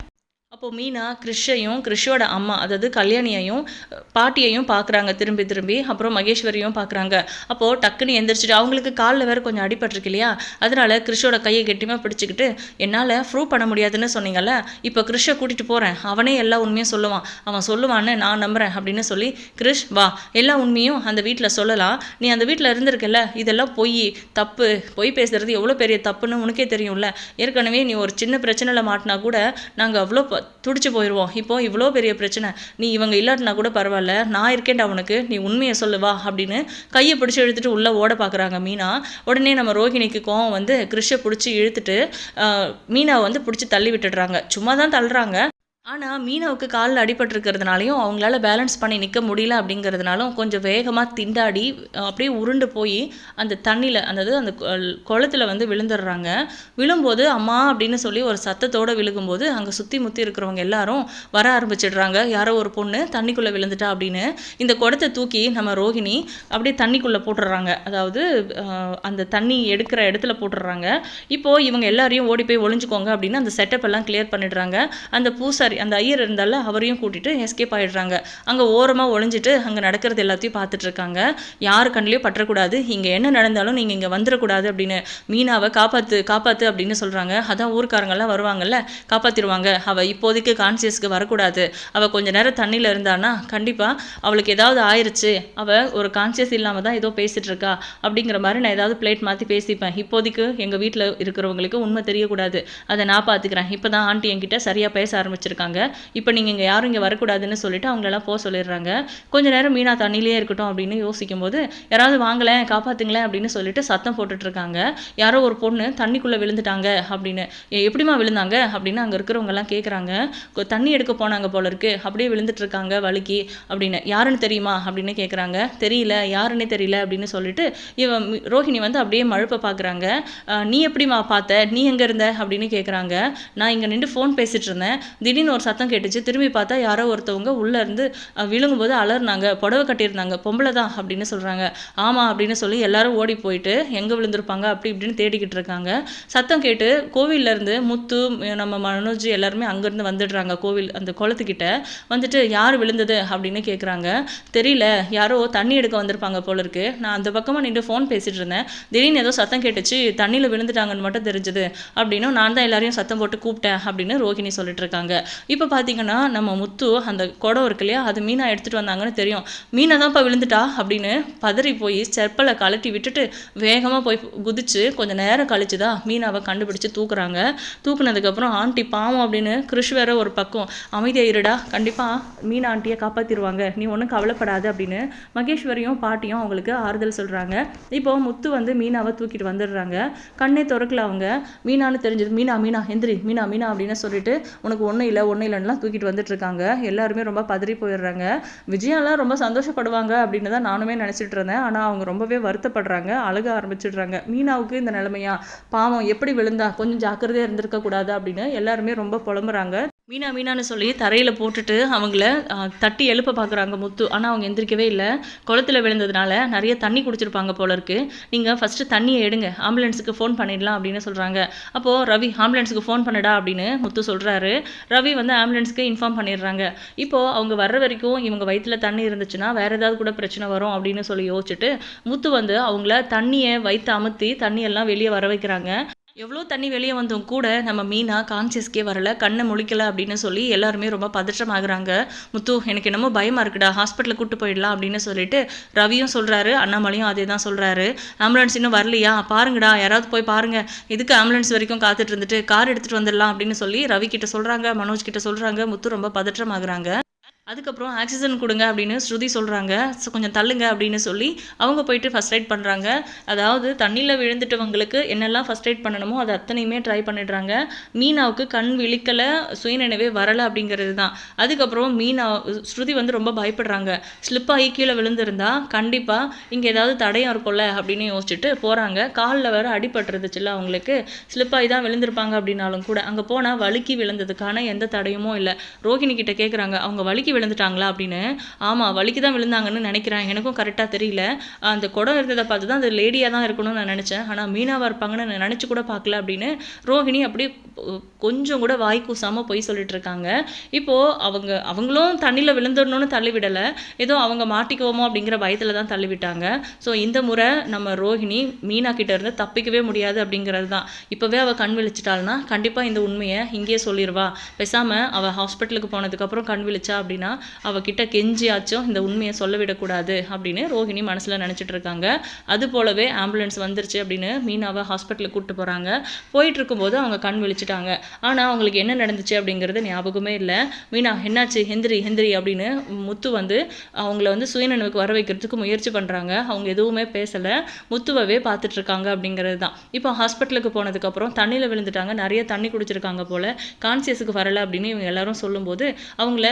Speaker 1: அப்போது மீனா கிறிஷையும் கிறிஷோட அம்மா அதாவது கல்யாணியையும் பாட்டியையும் பார்க்குறாங்க திரும்பி திரும்பி அப்புறம் மகேஸ்வரியும் பார்க்குறாங்க அப்போது டக்குன்னு எந்திரிச்சிட்டு அவங்களுக்கு காலில் வேறு கொஞ்சம் அடிபட்டிருக்கு இல்லையா? அதனால் கிறிஷோட கையை கெட்டியமாக பிடிச்சிக்கிட்டு என்னால் ப்ரூவ் பண்ண முடியாதுன்னு சொன்னீங்கல்ல? இப்போ கிறிஷை கூட்டிகிட்டு போகிறேன் அவனே எல்லா உண்மையும் சொல்லுவான். அவன் சொல்லுவான்னு நான் நம்புகிறேன் அப்படின்னு சொல்லி கிறிஷ் வா எல்லா உண்மையும் அந்த வீட்டில் சொல்லலாம். நீ அந்த வீட்டில் இருந்திருக்கல இதெல்லாம் பொய் தப்பு. பொய் பேசுறது எவ்வளோ பெரிய தப்புன்னு உனக்கே தெரியும்ல? ஏற்கனவே நீ ஒரு சின்ன பிரச்சனையில் மாட்டினா கூட நாங்கள் அவ்வளோ துடிச்சு போயிடுவோம் இப்போ இவ்வளோ பெரிய பிரச்சனை. நீ இவங்க இல்லாட்டினா கூட பரவாயில்ல. நான் இருக்கேன்டா உனக்கு. நீ உண்மையை சொல்லுவா அப்படின்னு கையை பிடிச்சி இழுத்துட்டு உள்ளே ஓட பார்க்குறாங்க மீனா. உடனே நம்ம ரோகிணிக்கு கோவம் வந்து கிறிஷை பிடிச்சி இழுத்துட்டு மீனாவை வந்து பிடிச்சி தள்ளி விட்டுடுறாங்க. சும்மா தான் தள்ளுறாங்க. ஆனால் மீனவுக்கு காலில் அடிபட்டிருக்கிறதுனாலையும் அவங்களால பேலன்ஸ் பண்ணி நிற்க முடியல அப்படிங்கிறதுனாலும் கொஞ்சம் வேகமாக திண்டாடி அப்படியே உருண்டு போய் அந்த தண்ணியில் அதாவது அந்த குளத்தில் குளத்துல வந்து விழுந்துடுறாங்க. விழும்போது அம்மா அப்படின்னு சொல்லி ஒரு சத்தத்தோடு விழுகும்போது அங்கே சுற்றி முற்றி இருக்கிறவங்க எல்லாரும் வர ஆரம்பிச்சிடுறாங்க. யாரோ ஒரு பொண்ணு தண்ணிக்குள்ளே விழுந்துட்டா அப்படின்னு. இந்த குடத்தை தூக்கி நம்ம ரோகிணி அப்படியே தண்ணிக்குள்ளே போட்டுடுறாங்க. அதாவது அந்த தண்ணி எடுக்கிற இடத்துல போட்டுடுறாங்க. இப்போது இவங்க எல்லாரையும் ஓடி போய் ஒளிஞ்சுக்கோங்க அப்படின்னு அந்த செட்டப் எல்லாம் கிளியர் பண்ணிடுறாங்க. அந்த பூசாரி அந்த ஐயர் இருந்தால அவரையும் கூட்டிட்டு எஸ்கேப் ஆயிடுறாங்க. அங்கே ஓரமாக ஒளிஞ்சிட்டு அங்கே நடக்கிறது எல்லாத்தையும் பார்த்துட்டு இருக்காங்க. யாரு கண்ணிலையும் பற்றக்கூடாது. இங்கே என்ன நடந்தாலும் நீங்கள் இங்கே வந்துடக்கூடாது அப்படின்னு மீனாவை காப்பாற்று காப்பாற்று அப்படின்னு சொல்கிறாங்க அதான் ஊர்க்காரங்கெல்லாம் வருவாங்கல்ல காப்பாற்றிடுவாங்க அவள் இப்போதைக்கு கான்சியஸ்க்கு வரக்கூடாது. அவள் கொஞ்ச நேரம் தண்ணியில் இருந்தானா கண்டிப்பாக அவளுக்கு ஏதாவது ஆயிருச்சு. அவள் ஒரு கான்சியஸ் இல்லாமல் தான் ஏதோ பேசிட்டு இருக்கா அப்படிங்கிற மாதிரி நான் ஏதாவது பிளேட் மாற்றி பேசிப்பேன். இப்போதைக்கு எங்கள் வீட்டில் இருக்கிறவங்களுக்கு உண்மை தெரியக்கூடாது. அதை நான் பார்த்துக்கிறேன். இப்போ தான் ஆண்டி என்கிட்ட சரியாக பேச ஆரம்பிச்சிருக்காங்க. இப்போ நீங்கள் இங்கே யாரும் இங்கே வரக்கூடாதுன்னு சொல்லிட்டு அவங்களெல்லாம் போக சொல்லிடுறாங்க. கொஞ்ச நேரம் மீனா தண்ணியிலே இருக்கட்டும் அப்படின்னு யோசிக்கும் போது யாராவது வாங்கலேன் காப்பாத்துங்களேன் அப்படின்னு சொல்லிட்டு சத்தம் போட்டுட்டு இருக்காங்க யாரோ ஒரு பொண்ணு தண்ணிக்குள்ளே விழுந்துட்டாங்க அப்படின்னு. எப்படிமா எப்படிம்மா விழுந்தாங்க? அப்படின்னு அங்கே இருக்கிறவங்க எல்லாம் கேட்குறாங்க தண்ணி எடுக்க போனாங்க போல இருக்கு. அப்படியே விழுந்துட்டு இருக்காங்க வழுக்கி அப்படின்னு. யாருன்னு தெரியுமா? அப்படின்னு கேட்குறாங்க தெரியல யாருன்னே தெரியல அப்படின்னு சொல்லிட்டு இவன் ரோஹிணி வந்து அப்படியே மழுப்ப பார்க்குறாங்க நீ எப்படிம்மா பார்த்த? நீ எங்கே இருந்த? அப்படின்னு கேட்குறாங்க நான் இங்கே நின்று ஃபோன் பேசிட்டு இருந்தேன் திடீர்னு ஒரு சத்தம் கேட்டுச்சு. திரும்பி பார்த்தா யாரோ ஒருத்தவங்க உள்ளே இருந்து விழுங்கும்போது அலர்னாங்க புடவை கட்டியிருந்தாங்க. பொம்பளை தான் அப்படின்னு சொல்கிறாங்க ஆமாம் அப்படின்னு சொல்லி எல்லாரும் ஓடி போயிட்டு எங்கே விழுந்திருப்பாங்க? அப்படி இப்படின்னு தேடிக்கிட்டு இருக்காங்க. சத்தம் கேட்டு கோவில்ல இருந்து முத்து நம்ம மனோஜ் எல்லாருமே அங்கேருந்து வந்துடுறாங்க கோவில் அந்த குளத்துக்கிட்ட. வந்துட்டு யார் விழுந்தது? அப்படின்னு கேட்குறாங்க தெரியல. யாரோ தண்ணி எடுக்க வந்திருப்பாங்க போல இருக்கு. நான் அந்த பக்கமாக நின்று ஃபோன் பேசிகிட்டு இருந்தேன். திடீர்னு ஏதோ சத்தம் கேட்டுச்சு. தண்ணியில் விழுந்துட்டாங்கன்னு மட்டும் தெரிஞ்சது. அப்படின்னும் நான் தான் எல்லாரையும் சத்தம் போட்டு கூப்பிட்டேன் அப்படின்னு ரோஹிணி சொல்லிட்டு இருக்காங்க. இப்போ பார்த்தீங்கன்னா நம்ம முத்து அந்த குடம் இருக்கு இல்லையா அது மீனா எடுத்துகிட்டு வந்தாங்கன்னு தெரியும். மீனை தான்ப்பா விழுந்துட்டா அப்படின்னு பதறி போய் செப்பலை கழட்டி விட்டுட்டு வேகமாக போய் குதிச்சு கொஞ்சம் நேரம் கழிச்சு தான் மீனாவை கண்டுபிடிச்சு தூக்குறாங்க. தூக்குனதுக்கப்புறம் ஆண்டி பாவம் அப்படின்னு கிருஷ் வேற ஒரு பக்கம் அமைதியாக இருடா கண்டிப்பாக மீனா ஆண்டியை காப்பாற்றிடுவாங்க நீ ஒன்றும் கவலைப்படாது அப்படின்னு மகேஸ்வரியும் பாட்டியும் அவங்களுக்கு ஆறுதல் சொல்கிறாங்க இப்போ முத்து வந்து மீனாவை தூக்கிட்டு வந்துடுறாங்க. கண்ணே திறக்கல அவங்க. மீனான்னு தெரிஞ்சது மீனா மீனா எந்திரி மீனா மீனா அப்படின்னு சொல்லிட்டு உனக்கு ஒன்றும் இல்லை ஒன்றும் இல்லைன்னா தூக்கிட்டு வந்துட்டு இருக்காங்க எல்லாருமே ரொம்ப பதறி போயிடுறாங்க. விஜயாலாம் ரொம்ப சந்தோஷப்படுவாங்க அப்படின்னு தான் நானுமே நினச்சிட்டு இருந்தேன். ஆனால் அவங்க ரொம்பவே வருத்தப்படுறாங்க. அழுக ஆரம்பிச்சிடுறாங்க. மீனாவுக்கு இந்த நிலைமையா? பாவம் எப்படி விழுந்தா? கொஞ்சம் ஜாக்கிரதையாக இருந்திருக்க கூடாது அப்படின்னு எல்லாருமே ரொம்ப புலம்புறாங்க. மீனா மீனான்னு சொல்லி தரையில் போட்டுட்டு அவங்கள தட்டி எழுப்ப பார்க்குறாங்க முத்து. ஆனால் அவங்க எந்திரிக்கவே இல்லை. குளத்துல விழுந்ததுனால நிறைய தண்ணி குடிச்சிருப்பாங்க போல இருக்கு. நீங்கள் ஃபஸ்ட்டு தண்ணியை எடுங்க. ஆம்புலன்ஸுக்கு ஃபோன் பண்ணிடலாம் அப்படின்னு சொல்கிறாங்க அப்போது ரவி ஆம்புலன்ஸுக்கு ஃபோன் பண்ணடா அப்படின்னு முத்து சொல்கிறாரு ரவி வந்து ஆம்புலன்ஸுக்கு இன்ஃபார்ம் பண்ணிடுறாங்க. இப்போது அவங்க வர்ற வரைக்கும் இவங்க வயிற்றில் தண்ணி இருந்துச்சுன்னா வேறு ஏதாவது கூட பிரச்சனை வரும் அப்படின்னு சொல்லி யோசிச்சுட்டு முத்து வந்து அவங்கள தண்ணியை வயிற்று அமுத்தி தண்ணியெல்லாம் வெளியே வர வைக்கிறாங்க. எவ்வளோ தண்ணி வெளியே வந்தும் கூட நம்ம மீனா கான்சியஸ்க்கே வரல கண்ணை முழிக்கல அப்படின்னு சொல்லி எல்லாருமே ரொம்ப பதற்றமாகறாங்க. முத்து எனக்கு என்னமோ பயமாக இருக்குடா ஹாஸ்பிட்டலில் கூட்டு போயிடலாம் அப்படின்னு சொல்லிட்டு ரவியும் சொல்கிறாரு அண்ணாமலையும் அதே தான் சொல்கிறாரு ஆம்புலன்ஸ் இன்னும் வரலையா? பாருங்கடா யாராவது போய் பாருங்கள் இதுக்கு ஆம்புலன்ஸ் வரைக்கும் காத்துட்டு இருந்துட்டு கார் எடுத்துகிட்டு வந்துடலாம் அப்படின்னு சொல்லி ரவி கிட்ட சொல்கிறாங்க மனோஜ் கிட்ட சொல்கிறாங்க முத்து ரொம்ப பதற்றமாகறாங்க. அதுக்கப்புறம் ஆக்சிஜன் கொடுங்க அப்படின்னு ஸ்ருதி சொல்கிறாங்க ஸோ கொஞ்சம் தள்ளுங்க அப்படின்னு சொல்லி அவங்க போயிட்டு ஃபஸ்ட் ரைட் பண்ணுறாங்க அதாவது தண்ணியில் விழுந்துட்டவங்களுக்கு என்னெல்லாம் ஃபஸ்ட் ரைட் பண்ணணுமோ அது அத்தனையுமே ட்ரை பண்ணிடுறாங்க. மீனாவுக்கு கண் விழிக்கலை சுயநினைவே வரலை அப்படிங்கிறது தான். அதுக்கப்புறம் மீனா ஸ்ருதி வந்து ரொம்ப பயப்படுறாங்க. ஸ்லிப்பாகி கீழே விழுந்திருந்தா கண்டிப்பாக இங்கே ஏதாவது தடையம் இருக்கும்ல அப்படின்னு யோசிச்சுட்டு போகிறாங்க காலில் வேற அடிபட்டுருந்துச்சுல்ல அவங்களுக்கு. ஸ்லிப்பாகி தான் விழுந்திருப்பாங்க அப்படின்னாலும் கூட அங்கே போனால் வழுக்கி விழுந்ததுக்கான எந்த தடையுமோ இல்லை. ரோஹிணி கிட்ட கேட்குறாங்க அவங்க வழுக்கி விழுந்துட்டாங்களா அப்படின்னு? ஆமாம் வழுக்கி தான் விழுந்தாங்கன்னு நினைக்கிறேன். எனக்கும் கரெக்டாக தெரியல. அந்த குடம் இருந்ததை பார்த்து தான் அது லேடியாக தான் இருக்கணும்னு நான் நினச்சேன். ஆனால் மீனாவாக இருப்பாங்கன்னு நான் நினச்சி கூட பார்க்கல அப்படின்னு ரோஹிணி அப்படியே கொஞ்சம் கூட வாய் கூசாமல் பொய் சொல்லிட்டு இருக்காங்க. இப்போது அவங்க அவங்களும் தண்ணியில் விழுந்துடணும்னு தள்ளிவிடலை. ஏதோ அவங்க மாட்டிக்குவோமோ அப்படிங்கிற பயத்தில் தான் தள்ளிவிட்டாங்க. ஸோ இந்த முறை நம்ம ரோஹிணி மீனா கிட்ட இருந்து தப்பிக்கவே முடியாது அப்படிங்கிறது தான் இப்போவே அவள் கண் விழிச்சிட்டாள்னா கண்டிப்பாக இந்த உண்மையை இங்கேயே சொல்லிடுவா பேசாமல் அவள் ஹாஸ்பிட்டலுக்கு போனதுக்கப்புறம் கண் விழிச்சா அப்படின்னு அப்படின்னா அவகிட்ட கெஞ்சியாச்சும் இந்த உண்மையை சொல்ல விடக்கூடாது அப்படின்னு ரோஹிணி மனசில் நினச்சிட்டு இருக்காங்க. அது போலவே ஆம்புலன்ஸ் வந்துருச்சு அப்படின்னு மீனாவை ஹாஸ்பிட்டலுக்கு கூப்பிட்டு போகிறாங்க போயிட்டு இருக்கும்போது அவங்க கண் விழிச்சிட்டாங்க. ஆனால் அவங்களுக்கு என்ன நடந்துச்சு அப்படிங்கிறது ஞாபகமே இல்லை. மீனா என்னாச்சு? ஹெந்திரி ஹெந்திரி அப்படின்னு முத்து வந்து அவங்கள வந்து சுயநினைவுக்கு வர வைக்கிறதுக்கு முயற்சி பண்ணுறாங்க அவங்க எதுவுமே பேசலை. முத்துவவே பார்த்துட்டு இருக்காங்க அப்படிங்கிறது தான். இப்போ ஹாஸ்பிட்டலுக்கு போனதுக்கப்புறம் தண்ணியில் விழுந்துட்டாங்க. நிறைய தண்ணி குடிச்சிருக்காங்க போல். கான்சியஸுக்கு வரலை அப்படின்னு இவங்க எல்லாரும் சொல்லும்போது அவங்கள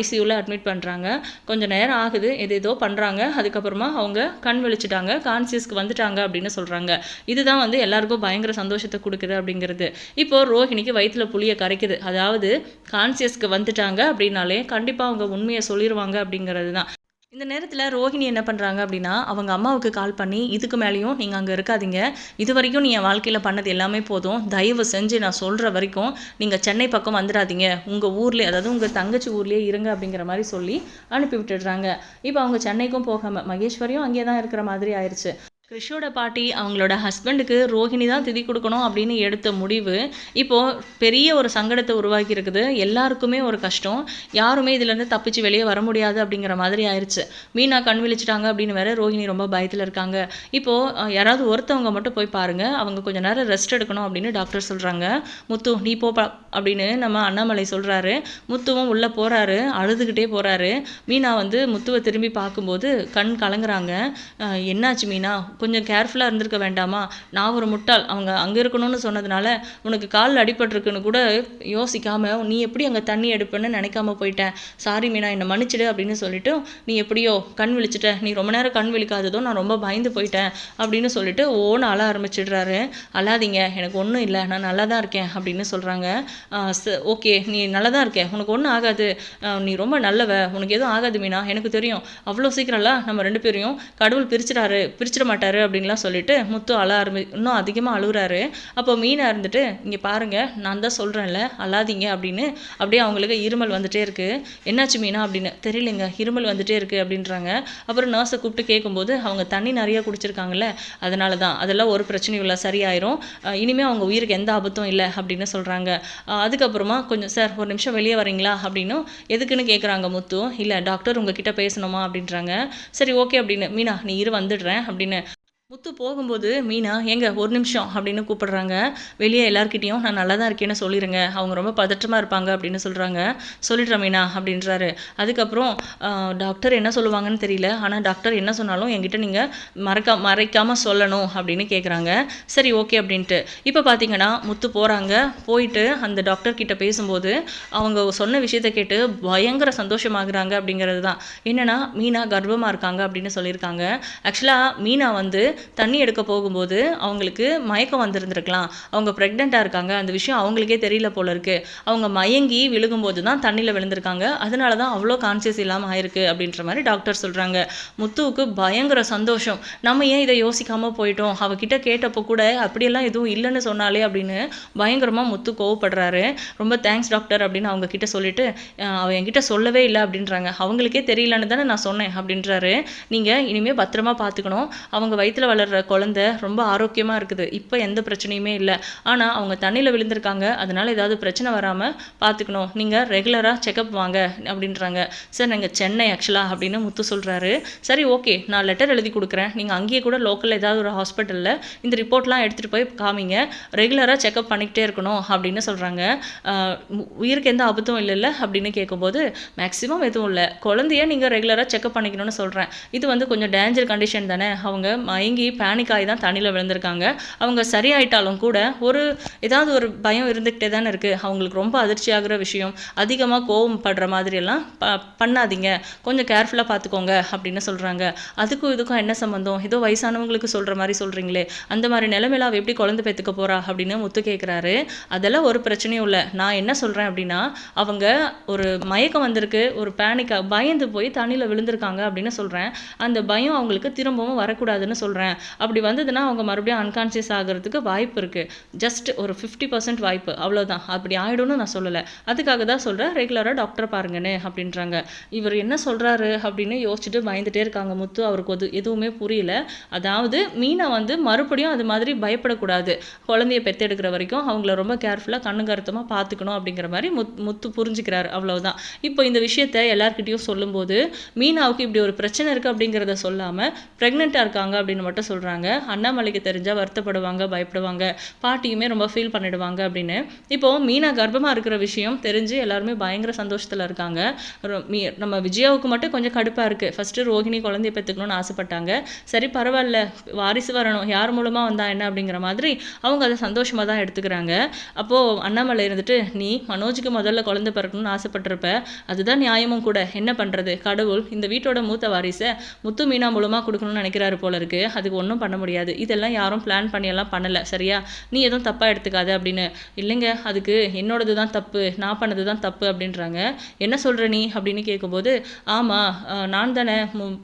Speaker 1: ஐசி ஐசியூவில் அட்மிட் பண்ணுறாங்க கொஞ்சம் நேரம் ஆகுது எது ஏதோ பண்ணுறாங்க அதுக்கப்புறமா அவங்க கண் விழிச்சிட்டாங்க. கான்சியஸ்க்கு வந்துட்டாங்க அப்படின்னு சொல்கிறாங்க இதுதான் வந்து எல்லாருக்கும் பயங்கர சந்தோஷத்தை கொடுக்குது அப்படிங்கிறது. இப்போ ரோஹிணிக்கு வயிற்றில் புளியை கரைக்குது. அதாவது கான்சியஸ்க்கு வந்துட்டாங்க அப்படின்னாலே கண்டிப்பாக அவங்க உண்மையை சொல்லிடுவாங்க அப்படிங்கிறது தான் இந்த நேரத்தில் ரோஹிணி என்ன பண்ணுறாங்க அப்படின்னா அவங்க அம்மாவுக்கு கால் பண்ணி இதுக்கு மேலேயும் நீங்கள் அங்கே இருக்காதீங்க. இது வரைக்கும் நீ என் வாழ்க்கையில் பண்ணது எல்லாமே போதும். தயவு செஞ்சு நான் சொல்கிற வரைக்கும் நீங்கள் சென்னை பக்கம் வந்துடாதீங்க. உங்கள் ஊர்லேயே அதாவது உங்கள் தங்கச்சி ஊர்லேயே இருங்க அப்படிங்கிற மாதிரி சொல்லி அனுப்பி விட்டுடுறாங்க. இப்போ அவங்க சென்னைக்கும் போகாமல் மகேஸ்வரியும் அங்கே தான் இருக்கிற மாதிரி ஆயிடுச்சு கிறிஷோட பாட்டி அவங்களோட ஹஸ்பண்டுக்கு ரோஹிணி தான் திதி கொடுக்கணும் அப்படின்னு எடுத்த முடிவு இப்போது பெரிய ஒரு சங்கடத்தை உருவாக்கி இருக்குது. எல்லாருக்குமே ஒரு கஷ்டம். யாருமே இதுலேருந்து தப்பிச்சு வெளியே வர முடியாது அப்படிங்கிற மாதிரி ஆயிடுச்சு மீனா கண் விழிச்சிட்டாங்க அப்படின்னு வேற ரோஹிணி ரொம்ப பயத்தில் இருக்காங்க. இப்போது யாராவது ஒருத்தவங்க மட்டும் போய் பாருங்கள் அவங்க கொஞ்ச நேரம் ரெஸ்ட் எடுக்கணும் அப்படின்னு டாக்டர் சொல்கிறாங்க முத்து நீ போ அப்படின்னு நம்ம அண்ணாமலை சொல்கிறாரு முத்துவும் உள்ளே போகிறாரு அழுதுகிட்டே போகிறாரு மீனா வந்து முத்துவை திரும்பி பார்க்கும்போது கண் கலங்குறாங்க. என்னாச்சு மீனா? கொஞ்சம் கேர்ஃபுல்லாக இருந்திருக்க வேண்டாமா? நான் ஒரு முட்டாள். அவங்க அங்கே இருக்கணும்னு சொன்னதுனால உனக்கு காலில் அடிபட்டிருக்குன்னு கூட யோசிக்காமல் நீ எப்படி அங்கே தண்ணி எடுப்பேன்னு நினைக்காம போயிட்டேன். சாரி மீனா என்னை மன்னிச்சிடு அப்படின்னு சொல்லிட்டு நீ எப்படியோ கண் விழிச்சிட்ட. நீ ரொம்ப நேரம் கண் விழிக்காததோ நான் ரொம்ப பயந்து போயிட்டேன். அப்படின்னு சொல்லிட்டு ஓன அழ ஆரம்பிச்சிடுறாரு. அழாதீங்க. எனக்கு ஒன்றும் இல்லை. நான் நல்லா தான் இருக்கேன். அப்படின்னு சொல்கிறாங்க ஓகே. நீ நல்லா தான் இருக்கேன் உனக்கு ஒன்றும் ஆகாது. நீ ரொம்ப நல்லவ. உனக்கு எதுவும் ஆகாது மீனா. எனக்கு தெரியும். அவ்வளோ சீக்கிரம்லாம் நம்ம ரெண்டு பேரையும் கடவுள் பிரிச்சிடாரு. பிரிச்சிட மாட்டேன் மாட்டாரு அப்படின்லாம் சொல்லிட்டு முத்து அழ ஆரம்பி இன்னும் அதிகமாக அழுகுறாரு. அப்போ மீனாக இருந்துட்டு இங்கே பாருங்கள் நான் தான் சொல்கிறேன்ல அழாதீங்க அப்படின்னு அப்படியே அவங்களுக்கு இருமல் வந்துட்டே இருக்கு. என்னாச்சு மீனா? அப்படின்னு தெரியலங்க இருமல் வந்துட்டே இருக்கு அப்படின்றாங்க. அப்புறம் நர்ஸை கூப்பிட்டு கேட்கும்போது அவங்க தண்ணி நிறையா குடிச்சிருக்காங்கல்ல அதனால தான் அதெல்லாம் ஒரு பிரச்சனையும் இல்லை சரியாயிரும். இனிமேல் அவங்க உயிருக்கு எந்த ஆபத்தும் இல்லை அப்படின்னு சொல்கிறாங்க அதுக்கப்புறமா கொஞ்சம் சார் ஒரு நிமிஷம் வெளியே வரீங்களா? அப்படின்னும் எதுக்குன்னு கேட்குறாங்க முத்து இல்லை டாக்டர் உங்ககிட்ட பேசணுமா? அப்படின்றாங்க. சரி ஓகே அப்படின்னு மீனா நீ இரு வந்துடுறேன் அப்படின்னு முத்து போகும்போது மீனா எங்க ஒரு நிமிஷம் அப்படின்னு கூப்பிடுறாங்க. வெளியே எல்லாருக்கிட்டேயும் நான் நல்லா தான் இருக்கேன்னு சொல்லிடுங்க அவங்க ரொம்ப பதற்றமாக இருப்பாங்க அப்படின்னு சொல்கிறாங்க சொல்லிடுறேன் மீனா அப்படின்றாரு. அதுக்கப்புறம் டாக்டர் என்ன சொல்லுவாங்கன்னு தெரியல. ஆனால் டாக்டர் என்ன சொன்னாலும் என்கிட்ட நீங்கள் மறக்க மறைக்காமல் சொல்லணும் அப்படின்னு கேட்குறாங்க சரி ஓகே அப்படின்ட்டு. இப்போ பார்த்தீங்கன்னா முத்து போகிறாங்க போயிட்டு அந்த டாக்டர் கிட்ட பேசும்போது அவங்க சொன்ன விஷயத்த கேட்டு பயங்கர சந்தோஷமாகறாங்க அப்படிங்கிறது தான் என்னென்னா மீனா கர்ப்பமாக இருக்காங்க அப்படின்னு சொல்லியிருக்காங்க. ஆக்சுவலாக மீனா வந்து தண்ணி எடுக்க போகும்போது அவங்களுக்கு மயக்கம் வந்திருந்திருக்கலாம். அவங்க ப்ரெக்னெண்ட்டாக இருக்காங்க. அந்த விஷயம் அவங்களுக்கே தெரியல போல இருக்கு. அவங்க மயங்கி விழுகும்போது தான் தண்ணியில் விழுந்திருக்காங்க. அதனால தான் அவ்வளோ கான்சியஸ் இல்லாமல் ஆயிருக்கு அப்படின்ற மாதிரி டாக்டர் சொல்கிறாங்க முத்துவுக்கு பயங்கர சந்தோஷம். நம்ம ஏன் இதை யோசிக்காமல் போயிட்டோம்? அவகிட்ட கேட்டப்போ கூட அப்படியெல்லாம் எதுவும் இல்லைன்னு சொன்னாலே அப்படின்னு பயங்கரமாக முத்து கோவப்படுறாரு. ரொம்ப தேங்க்ஸ் டாக்டர் அப்படின்னு அவங்க கிட்ட சொல்லிட்டு அவ என்கிட்ட சொல்லவே இல்லை அப்படின்றாங்க. அவங்களுக்கே தெரியலன்னு தானே நான் சொன்னேன் அப்படின்றாரு. நீங்கள் இனிமேல் பத்திரமா பார்த்துக்கணும். அவங்க வயிற்றுல வளர்கிற குழந்தை ரொம்ப ஆரோக்கியமாக இருக்குது. இப்போ எந்த பிரச்சனையுமே இல்லை. ஆனால் அவங்க தண்ணியில் விழுந்திருக்காங்க. அதனால் ஏதாவது பிரச்சனை வராமல் பார்த்துக்கணும் நீங்கள் ரெகுலராக செக்கப் வாங்க அப்படின்றாங்க. சார் நாங்கள் சென்னை ஆக்சுவலாக அப்படின்னு முத்து சொல்கிறாரு சரி ஓகே நான் லெட்டர் எழுதி கொடுக்குறேன். நீங்கள் அங்கேயே கூட லோக்கலில் ஏதாவது ஒரு ஹாஸ்பிட்டலில் இந்த ரிப்போர்ட்லாம் எடுத்துகிட்டு போய் காமிங்க. ரெகுலராக செக்கப் பண்ணிக்கிட்டே இருக்கணும் அப்படின்னு சொல்கிறாங்க உயிருக்கு எந்த ஆபத்தும் இல்லைல்ல அப்படின்னு கேட்கும்போது மேக்ஸிமம் எதுவும் இல்லை. குழந்தைய நீங்கள் ரெகுலராக செக்கப் பண்ணிக்கணும்னு சொல்கிறேன் இது வந்து கொஞ்சம் டேஞ்சர் கண்டிஷன் தானே. அவங்க மயங்கி மயங்கி பேனிக் ஆகி தான் தண்ணியில் விழுந்திருக்காங்க. அவங்க சரியாயிட்டாலும் கூட ஒரு ஏதாவது ஒரு பயம் இருந்துக்கிட்டே தானே இருக்குது அவங்களுக்கு ரொம்ப அதிர்ச்சியாகிற விஷயம். அதிகமாக கோவம் படுற மாதிரியெல்லாம் ப பண்ணாதீங்க. கொஞ்சம் கேர்ஃபுல்லாக பார்த்துக்கோங்க அப்படின்னு சொல்கிறாங்க அதுக்கும் இதுக்கும் என்ன சம்மந்தம் ஏதோ வயசானவங்களுக்கு சொல்கிற மாதிரி சொல்கிறீங்களே அந்த மாதிரி நிலைமையில அவள் எப்படி குழந்தை பெற்றுக்க போகிறா அப்படின்னு முத்து கேட்குறாரு அதெல்லாம் ஒரு பிரச்சனையும் இல்லை. நான் என்ன சொல்கிறேன் அப்படின்னா அவங்க ஒரு மயக்கம் வந்திருக்கு ஒரு பேனிக்காக பயந்து போய் தண்ணியில் விழுந்திருக்காங்க அப்படின்னு சொல்கிறேன் அந்த பயம் அவங்களுக்கு திரும்பவும் வரக்கூடாதுன்னு சொல்கிறேன் சொல்கிறேன் அப்படி வந்ததுன்னா அவங்க மறுபடியும் அன்கான்சியஸ் ஆகிறதுக்கு வாய்ப்பு இருக்குது ஜஸ்ட் ஒரு ஃபிஃப்டி பர்சன்ட் வாய்ப்பு. அவ்வளோதான் அப்படி ஆகிடும்னு நான் சொல்லலை. அதுக்காக தான் சொல்கிறேன் ரெகுலராக டாக்டரை பாருங்கன்னு அப்படின்றாங்க. இவர் என்ன சொல்கிறாரு அப்படின்னு யோசிச்சுட்டு பயந்துகிட்டே இருக்காங்க முத்து. அவருக்கு அது எதுவுமே புரியல. அதாவது மீனா வந்து மறுபடியும் அது மாதிரி பயப்படக்கூடாது. குழந்தைய பெற்றெடுக்கிற வரைக்கும் அவங்கள ரொம்ப கேர்ஃபுல்லாக கண்ணுங்கருத்தமாக பார்த்துக்கணும் அப்படிங்கிற மாதிரி முத் முத்து புரிஞ்சுக்கிறாரு. அவ்வளோதான் இப்போ இந்த விஷயத்த எல்லார்கிட்டயும் சொல்லும்போது மீனாவுக்கு இப்படி ஒரு பிரச்சனை இருக்குது அப்படிங்கிறத சொல்லாமல் ப்ரெக்னெண்ட்டாக இருக்காங்க அப்படின்னு மட்டும் சொல்கிறாங்க அண்ணாமலைக்கு தெரிஞ்சால் வருத்தப்படுவாங்க பயப்படுவாங்க. பாட்டியுமே ரொம்ப ஃபீல் பண்ணிடுவாங்க அப்படின்னு. இப்போ மீனா கர்ப்பமாக இருக்கிற விஷயம் தெரிஞ்சு எல்லாருமே பயங்கர சந்தோஷத்தில் இருக்காங்க. மீ நம்ம விஜயாவுக்கு மட்டும் கொஞ்சம் கடுப்பாக இருக்குது ஃபஸ்ட்டு ரோஹிணி குழந்தைய பெற்றுக்கணும்னு ஆசைப்பட்டாங்க. சரி பரவாயில்ல. வாரிசு வரணும். யார் மூலமாக வந்தா என்ன அப்படிங்கிற மாதிரி அவங்க அதை சந்தோஷமாக தான் எடுத்துக்கிறாங்க. அப்போது அண்ணாமலை இருந்துட்டு நீ மனோஜுக்கு முதல்ல குழந்தை பிறக்கணும்னு ஆசைப்பட்டிருப்ப. அதுதான் நியாயமும் கூட. என்ன பண்ணுறது கடவுள் இந்த வீட்டோட மூத்த வாரிசை முத்து மீனா மூலமாக கொடுக்கணும்னு நினைக்கிறாரு போல இருக்குது அதுக்கு ஒன்றும் பண்ண முடியாது. இதெல்லாம் யாரும் பிளான் பண்ணியெல்லாம் பண்ணலை. சரியா? நீ எதுவும் தப்பாக எடுத்துக்காத அப்படின்னு. இல்லைங்க அதுக்கு என்னோடது தான் தப்பு நான் பண்ணது தான் தப்பு அப்படின்றாங்க. என்ன சொல்கிற நீ? அப்படின்னு கேட்கும்போது ஆமாம் நான் தானே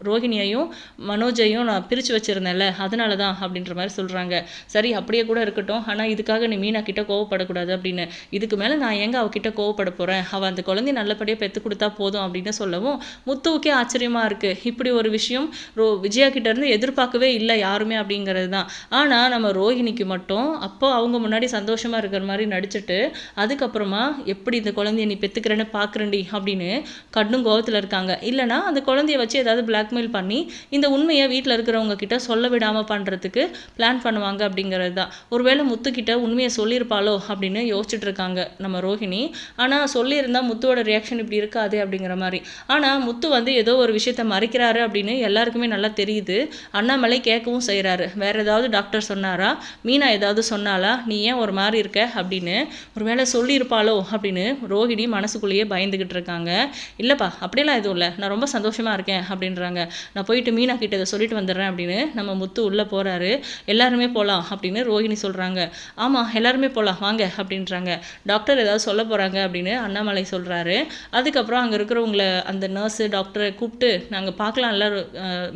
Speaker 1: ரோஹிணியையும் மனோஜையும் நான் பிரித்து வச்சிருந்தேன்ல அதனால தான் அப்படின்ற மாதிரி சொல்கிறாங்க சரி அப்படியே கூட இருக்கட்டும். ஆனால் இதுக்காக நீ மீனா கிட்ட கோவப்படக்கூடாது அப்படின்னு. இதுக்கு மேலே நான் எங்கே அவகிட்ட கோவப்பட போகிறேன் அவள் அந்த குழந்தைய நல்லபடியாக பெற்று கொடுத்தா போதும் அப்படின்னு சொல்லவும் முத்துவுக்கே ஆச்சரியமாக இருக்கு. இப்படி ஒரு விஷயம் ரோ விஜயா கிட்டேருந்து எதிர்பார்க்கவே இல்லை. இல்லை யாருமே அப்படிங்கிறது தான். ஆனால் நம்ம ரோஹிணிக்கு மட்டும் அப்போ அவங்க முன்னாடி சந்தோஷமாக இருக்கிற மாதிரி நடிச்சிட்டு அதுக்கப்புறமா எப்படி இந்த குழந்தைய நீ பெற்றுக்கிறேன்னு பார்க்குறண்டி அப்படின்னு கடும் கோபத்தில் இருக்காங்க. இல்லைனா அந்த குழந்தைய வச்சு ஏதாவது பிளாக்மெயில் பண்ணி இந்த உண்மையை வீட்டில் இருக்கிறவங்க கிட்ட சொல்ல விடாமல் பண்ணுறதுக்கு பிளான் பண்ணுவாங்க அப்படிங்கிறது தான். ஒருவேளை முத்துக்கிட்ட உண்மையை சொல்லியிருப்பாளோ அப்படின்னு யோசிச்சுட்டு இருக்காங்க நம்ம ரோஹிணி. ஆனால் சொல்லியிருந்தால் முத்துவோட ரியாக்ஷன் இப்படி இருக்காது அப்படிங்கிற மாதிரி. ஆனால் முத்து வந்து ஏதோ ஒரு விஷயத்த மறைக்கிறாரு அப்படின்னு எல்லாருக்குமே நல்லா தெரியுது. அண்ணாமலை கேட்கவும் செய்கிறாரு வேற ஏதாவது டாக்டர் சொன்னாரா? மீனா ஏதாவது சொன்னாலா நீ ஏன் ஒரு மாதிரி இருக்க? அப்படின்னு. ஒரு வேளை சொல்லியிருப்பாளோ? அப்படின்னு ரோஹிணி மனசுக்குள்ளேயே பயந்துகிட்டு இருக்காங்க. இல்லைப்பா அப்படியெல்லாம் எதுவும் இல்லை. நான் ரொம்ப சந்தோஷமாக இருக்கேன் அப்படின்றாங்க. நான் போயிட்டு மீனா கிட்ட இதை சொல்லிட்டு வந்துடுறேன் அப்படின்னு நம்ம முத்து உள்ளே போகிறாரு எல்லாருமே போகலாம் அப்படின்னு ரோஹிணி சொல்கிறாங்க ஆமாம் எல்லாருமே போகலாம் வாங்க அப்படின்றாங்க. டாக்டர் ஏதாவது சொல்ல போகிறாங்க அப்படின்னு அண்ணாமலை சொல்கிறாரு அதுக்கப்புறம் அங்கே இருக்கிறவங்கள அந்த நர்ஸு டாக்டரை கூப்பிட்டு நாங்கள் பார்க்கலாம்ல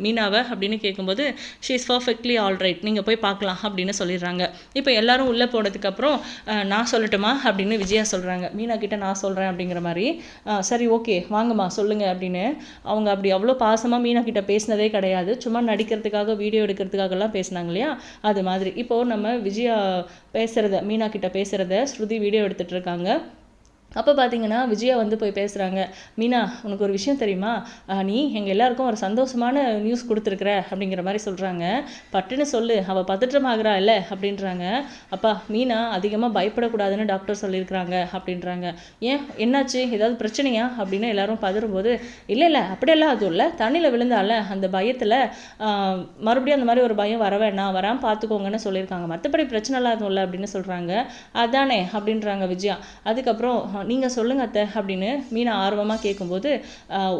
Speaker 1: மீனாவை? அப்படின்னு கேட்கும்போது she is perfectly all right நீங்கள் போய் பார்க்கலாம் அப்படின்னு சொல்லிடுறாங்க. இப்போ எல்லாரும் உள்ளே போனதுக்கப்புறம் நான் சொல்லட்டுமா? அப்படின்னு விஜயா சொல்கிறாங்க மீனா கிட்ட நான் சொல்கிறேன் அப்படிங்கிற மாதிரி சரி ஓகே வாங்கம்மா சொல்லுங்கள் அப்படின்னு. அவங்க அப்படி அவ்வளோ பாசமாக மீனா கிட்ட பேசினதே கிடையாது. சும்மா நடிக்கிறதுக்காக வீடியோ எடுக்கிறதுக்காகலாம் பேசினாங்க இல்லையா? அது மாதிரி. இப்போது நம்ம விஜயா பேசுகிறத மீனா கிட்ட பேசுகிறத ஸ்ருதி வீடியோ எடுத்துகிட்டு இருக்காங்க. அப்போ பார்த்தீங்கன்னா விஜயா வந்து போய் பேசுகிறாங்க மீனா உனக்கு ஒரு விஷயம் தெரியுமா? நீ எங்கள் எல்லாருக்கும் ஒரு சந்தோஷமான நியூஸ் கொடுத்துருக்குற அப்படிங்கிற மாதிரி சொல்கிறாங்க பட்டுன்னு சொல்லு அவள் பதற்றமாகறா இல்லை அப்படின்றாங்க. அப்பா மீனா அதிகமாக பயப்படக்கூடாதுன்னு டாக்டர் சொல்லியிருக்கிறாங்க அப்படின்றாங்க. ஏன்? என்னாச்சு? ஏதாவது பிரச்சனையா? அப்படின்னு எல்லாரும் பதறும்போது இல்லை இல்லை அப்படியெல்லாம் அதுவும் இல்லை. தண்ணியில் விழுந்தால அந்த பயத்தில் மறுபடியும் அந்த மாதிரி ஒரு பயம் வர வேணாம். வராமல் பார்த்துக்கோங்கன்னு சொல்லியிருக்காங்க. மற்றபடி பிரச்சனைலாம் எதுவும் இல்லை அப்படின்னு சொல்கிறாங்க அதானே அப்படின்றாங்க விஜயா. அதுக்கப்புறம் நீங்கள் சொல்லுங்க அத்தை அப்படின்னு மீனா ஆர்வமாக கேட்கும்போது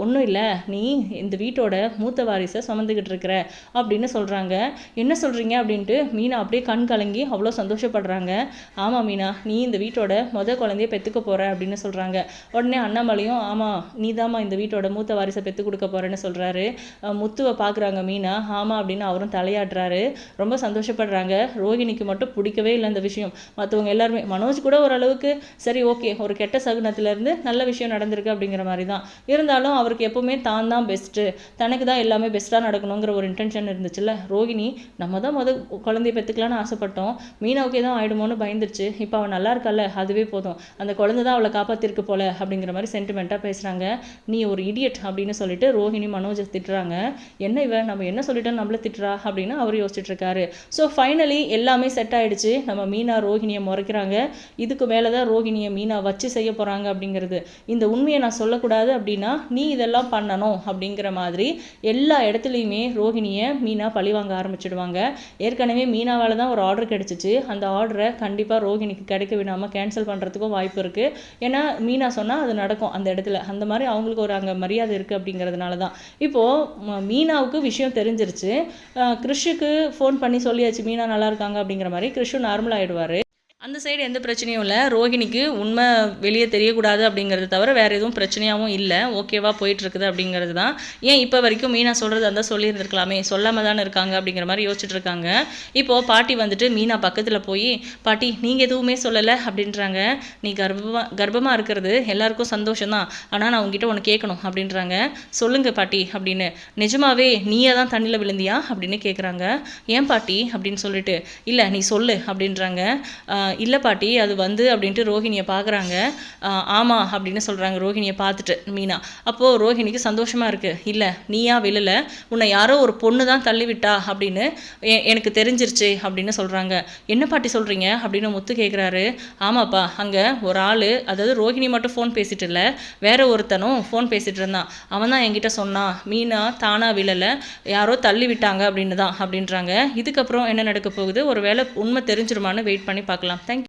Speaker 1: ஒன்றும் இல்லை. நீ இந்த வீட்டோட மூத்த வாரிசை சுமந்துக்கிட்டு இருக்கிற அப்படின்னு சொல்கிறாங்க என்ன சொல்கிறீங்க அப்படின்ட்டு மீனா அப்படியே கண் கலங்கி அவ்வளோ சந்தோஷப்படுறாங்க. ஆமாம் மீனா நீ இந்த வீட்டோட முத குழந்தைய பெற்றுக்க போகிற அப்படின்னு சொல்கிறாங்க உடனே அண்ணாமலையும் ஆமாம் நீதாம்மா இந்த வீட்டோட மூத்த வாரிசை பெற்று கொடுக்க போகிறேன்னு சொல்கிறாரு முத்துவை பார்க்குறாங்க மீனா. ஆமாம் அப்படின்னு அவரும் தலையாடுறாரு ரொம்ப சந்தோஷப்படுறாங்க. ரோகிணிக்கு மட்டும் பிடிக்கவே இல்லை இந்த விஷயம். மற்றவங்க எல்லாருமே மனோஜ் கூட ஓரளவுக்கு சரி ஓகே ஒரு கெட்ட சகுனத்திலேருந்து நல்ல விஷயம் நடந்திருக்கு அப்படிங்கிற மாதிரி தான் இருந்தாலும் அவருக்கு எப்போவுமே தான் தான் பெஸ்ட்டு தனக்கு தான் எல்லாமே பெஸ்ட்டாக நடக்கணுங்கிற ஒரு இன்டென்ஷன் இருந்துச்சுல்ல? ரோகிணி நம்ம தான் முத குழந்தைய பெற்றுக்கலான்னு ஆசைப்பட்டோம். மீனாவுக்கு தான் ஆயிடுமோன்னு பயந்துருச்சு. இப்போ அவள் நல்லா இருக்கல்ல? அதுவே போதும். அந்த குழந்தை தான் அவளை காப்பாற்றிருக்கு போல அப்படிங்கிற மாதிரி சென்டிமெண்ட்டாக பேசுகிறாங்க நீ ஒரு இடியட் அப்படின்னு சொல்லிட்டு ரோஹிணி மனோஜை திட்டுறாங்க. என்ன இவ? நம்ம என்ன சொல்லிட்டோம் நம்மள திட்டுறா அப்படின்னு அவர் யோசிச்சுட்டு இருக்காரு ஸோ ஃபைனலி எல்லாமே செட் ஆயிடுச்சு. நம்ம மீனா ரோஹிணியை முறைக்கிறாங்க. இதுக்கு மேலே தான் ரோஹிணியை மீனா வச்சு செய்ய போகிறாங்க அப்படிங்கிறது. இந்த உண்மையை நான் சொல்லக்கூடாது அப்படின்னா நீ இதெல்லாம் பண்ணணும் அப்படிங்கிற மாதிரி எல்லா இடத்துலையுமே ரோஹிணியை மீனா பழி வாங்க ஆரம்பிச்சிடுவாங்க. ஏற்கனவே மீனாவால் தான் ஒரு ஆர்டர் கிடைச்சிச்சு. அந்த ஆர்டரை கண்டிப்பாக ரோஹிணிக்கு கிடைக்க விடாமல் கேன்சல் பண்ணுறதுக்கும் வாய்ப்பு இருக்குது ஏன்னா மீனா சொன்னால் அது நடக்கும் அந்த இடத்துல. அந்த மாதிரி அவங்களுக்கு ஒரு அங்கே மரியாதை இருக்குது அப்படிங்கிறதுனால தான். இப்போது மீனாவுக்கு விஷயம் தெரிஞ்சிருச்சு. கிறிஷுக்கு ஃபோன் பண்ணி சொல்லியாச்சு மீனா நல்லா இருக்காங்க அப்படிங்கிற மாதிரி. கிறிஷு நார்மல் ஆகிடுவார் அந்த சைடு எந்த பிரச்சனையும் இல்லை. ரோஹிணிக்கு உண்மை வெளியே தெரியக்கூடாது அப்படிங்கிறது தவிர வேறு எதுவும் பிரச்சனையாகவும் இல்லை. ஓகேவா போயிட்டுருக்குது அப்படிங்கிறது தான் ஏன் இப்போ வரைக்கும் மீனா சொல்கிறது அந்த சொல்லியிருந்துருக்கலாமே? சொல்லாமல் தானே இருக்காங்க அப்படிங்கிற மாதிரி யோசிச்சுட்டு இருக்காங்க. இப்போது பாட்டி வந்துட்டு மீனா பக்கத்தில் போய் பாட்டி நீங்கள் எதுவுமே சொல்லலை அப்படின்றாங்க. நீ கர்ப்பமாக கர்ப்பமாக இருக்கிறது எல்லாருக்கும் சந்தோஷம்தான். ஆனால் நான் உங்ககிட்ட ஒன்று கேட்கணும் அப்படின்றாங்க. சொல்லுங்கள் பாட்டி அப்படின்னு. நிஜமாவே நீயே தான் தண்ணியில் விழுந்தியா? அப்படின்னு கேட்குறாங்க ஏன் பாட்டி? அப்படின்னு சொல்லிட்டு இல்லை நீ சொல்லு அப்படின்றாங்க. இல்லை பாட்டி அது வந்து அப்படின்ட்டு ரோஹிணியை பார்க்குறாங்க ஆமாம் அப்படின்னு சொல்கிறாங்க ரோஹிணியை பார்த்துட்டு மீனா. அப்போது ரோஹிணிக்கு சந்தோஷமாக இருக்குது இல்லை நீயா விழல. உன்னை யாரோ ஒரு பொண்ணு தான் தள்ளி விட்டா அப்படின்னு எனக்கு தெரிஞ்சிருச்சு அப்படின்னு சொல்கிறாங்க என்ன பாட்டி சொல்கிறீங்க அப்படின்னு முத்து கேட்குறாரு ஆமாப்பா அங்கே ஒரு ஆள் அதாவது ரோஹிணி மட்டும் ஃபோன் பேசிட்டு இல்லை வேற ஒருத்தனும் ஃபோன் பேசிட்டு இருந்தான். அவன் தான் என்கிட்ட சொன்னான் மீனா தானா விழலை. யாரோ தள்ளி விட்டாங்க அப்படின்னு தான் அப்படின்றாங்க. இதுக்கப்புறம் என்ன நடக்க போகுது? ஒரு வேளை உண்மை தெரிஞ்சிருமான்னு வெயிட் பண்ணி பார்க்கலாம் Thank you.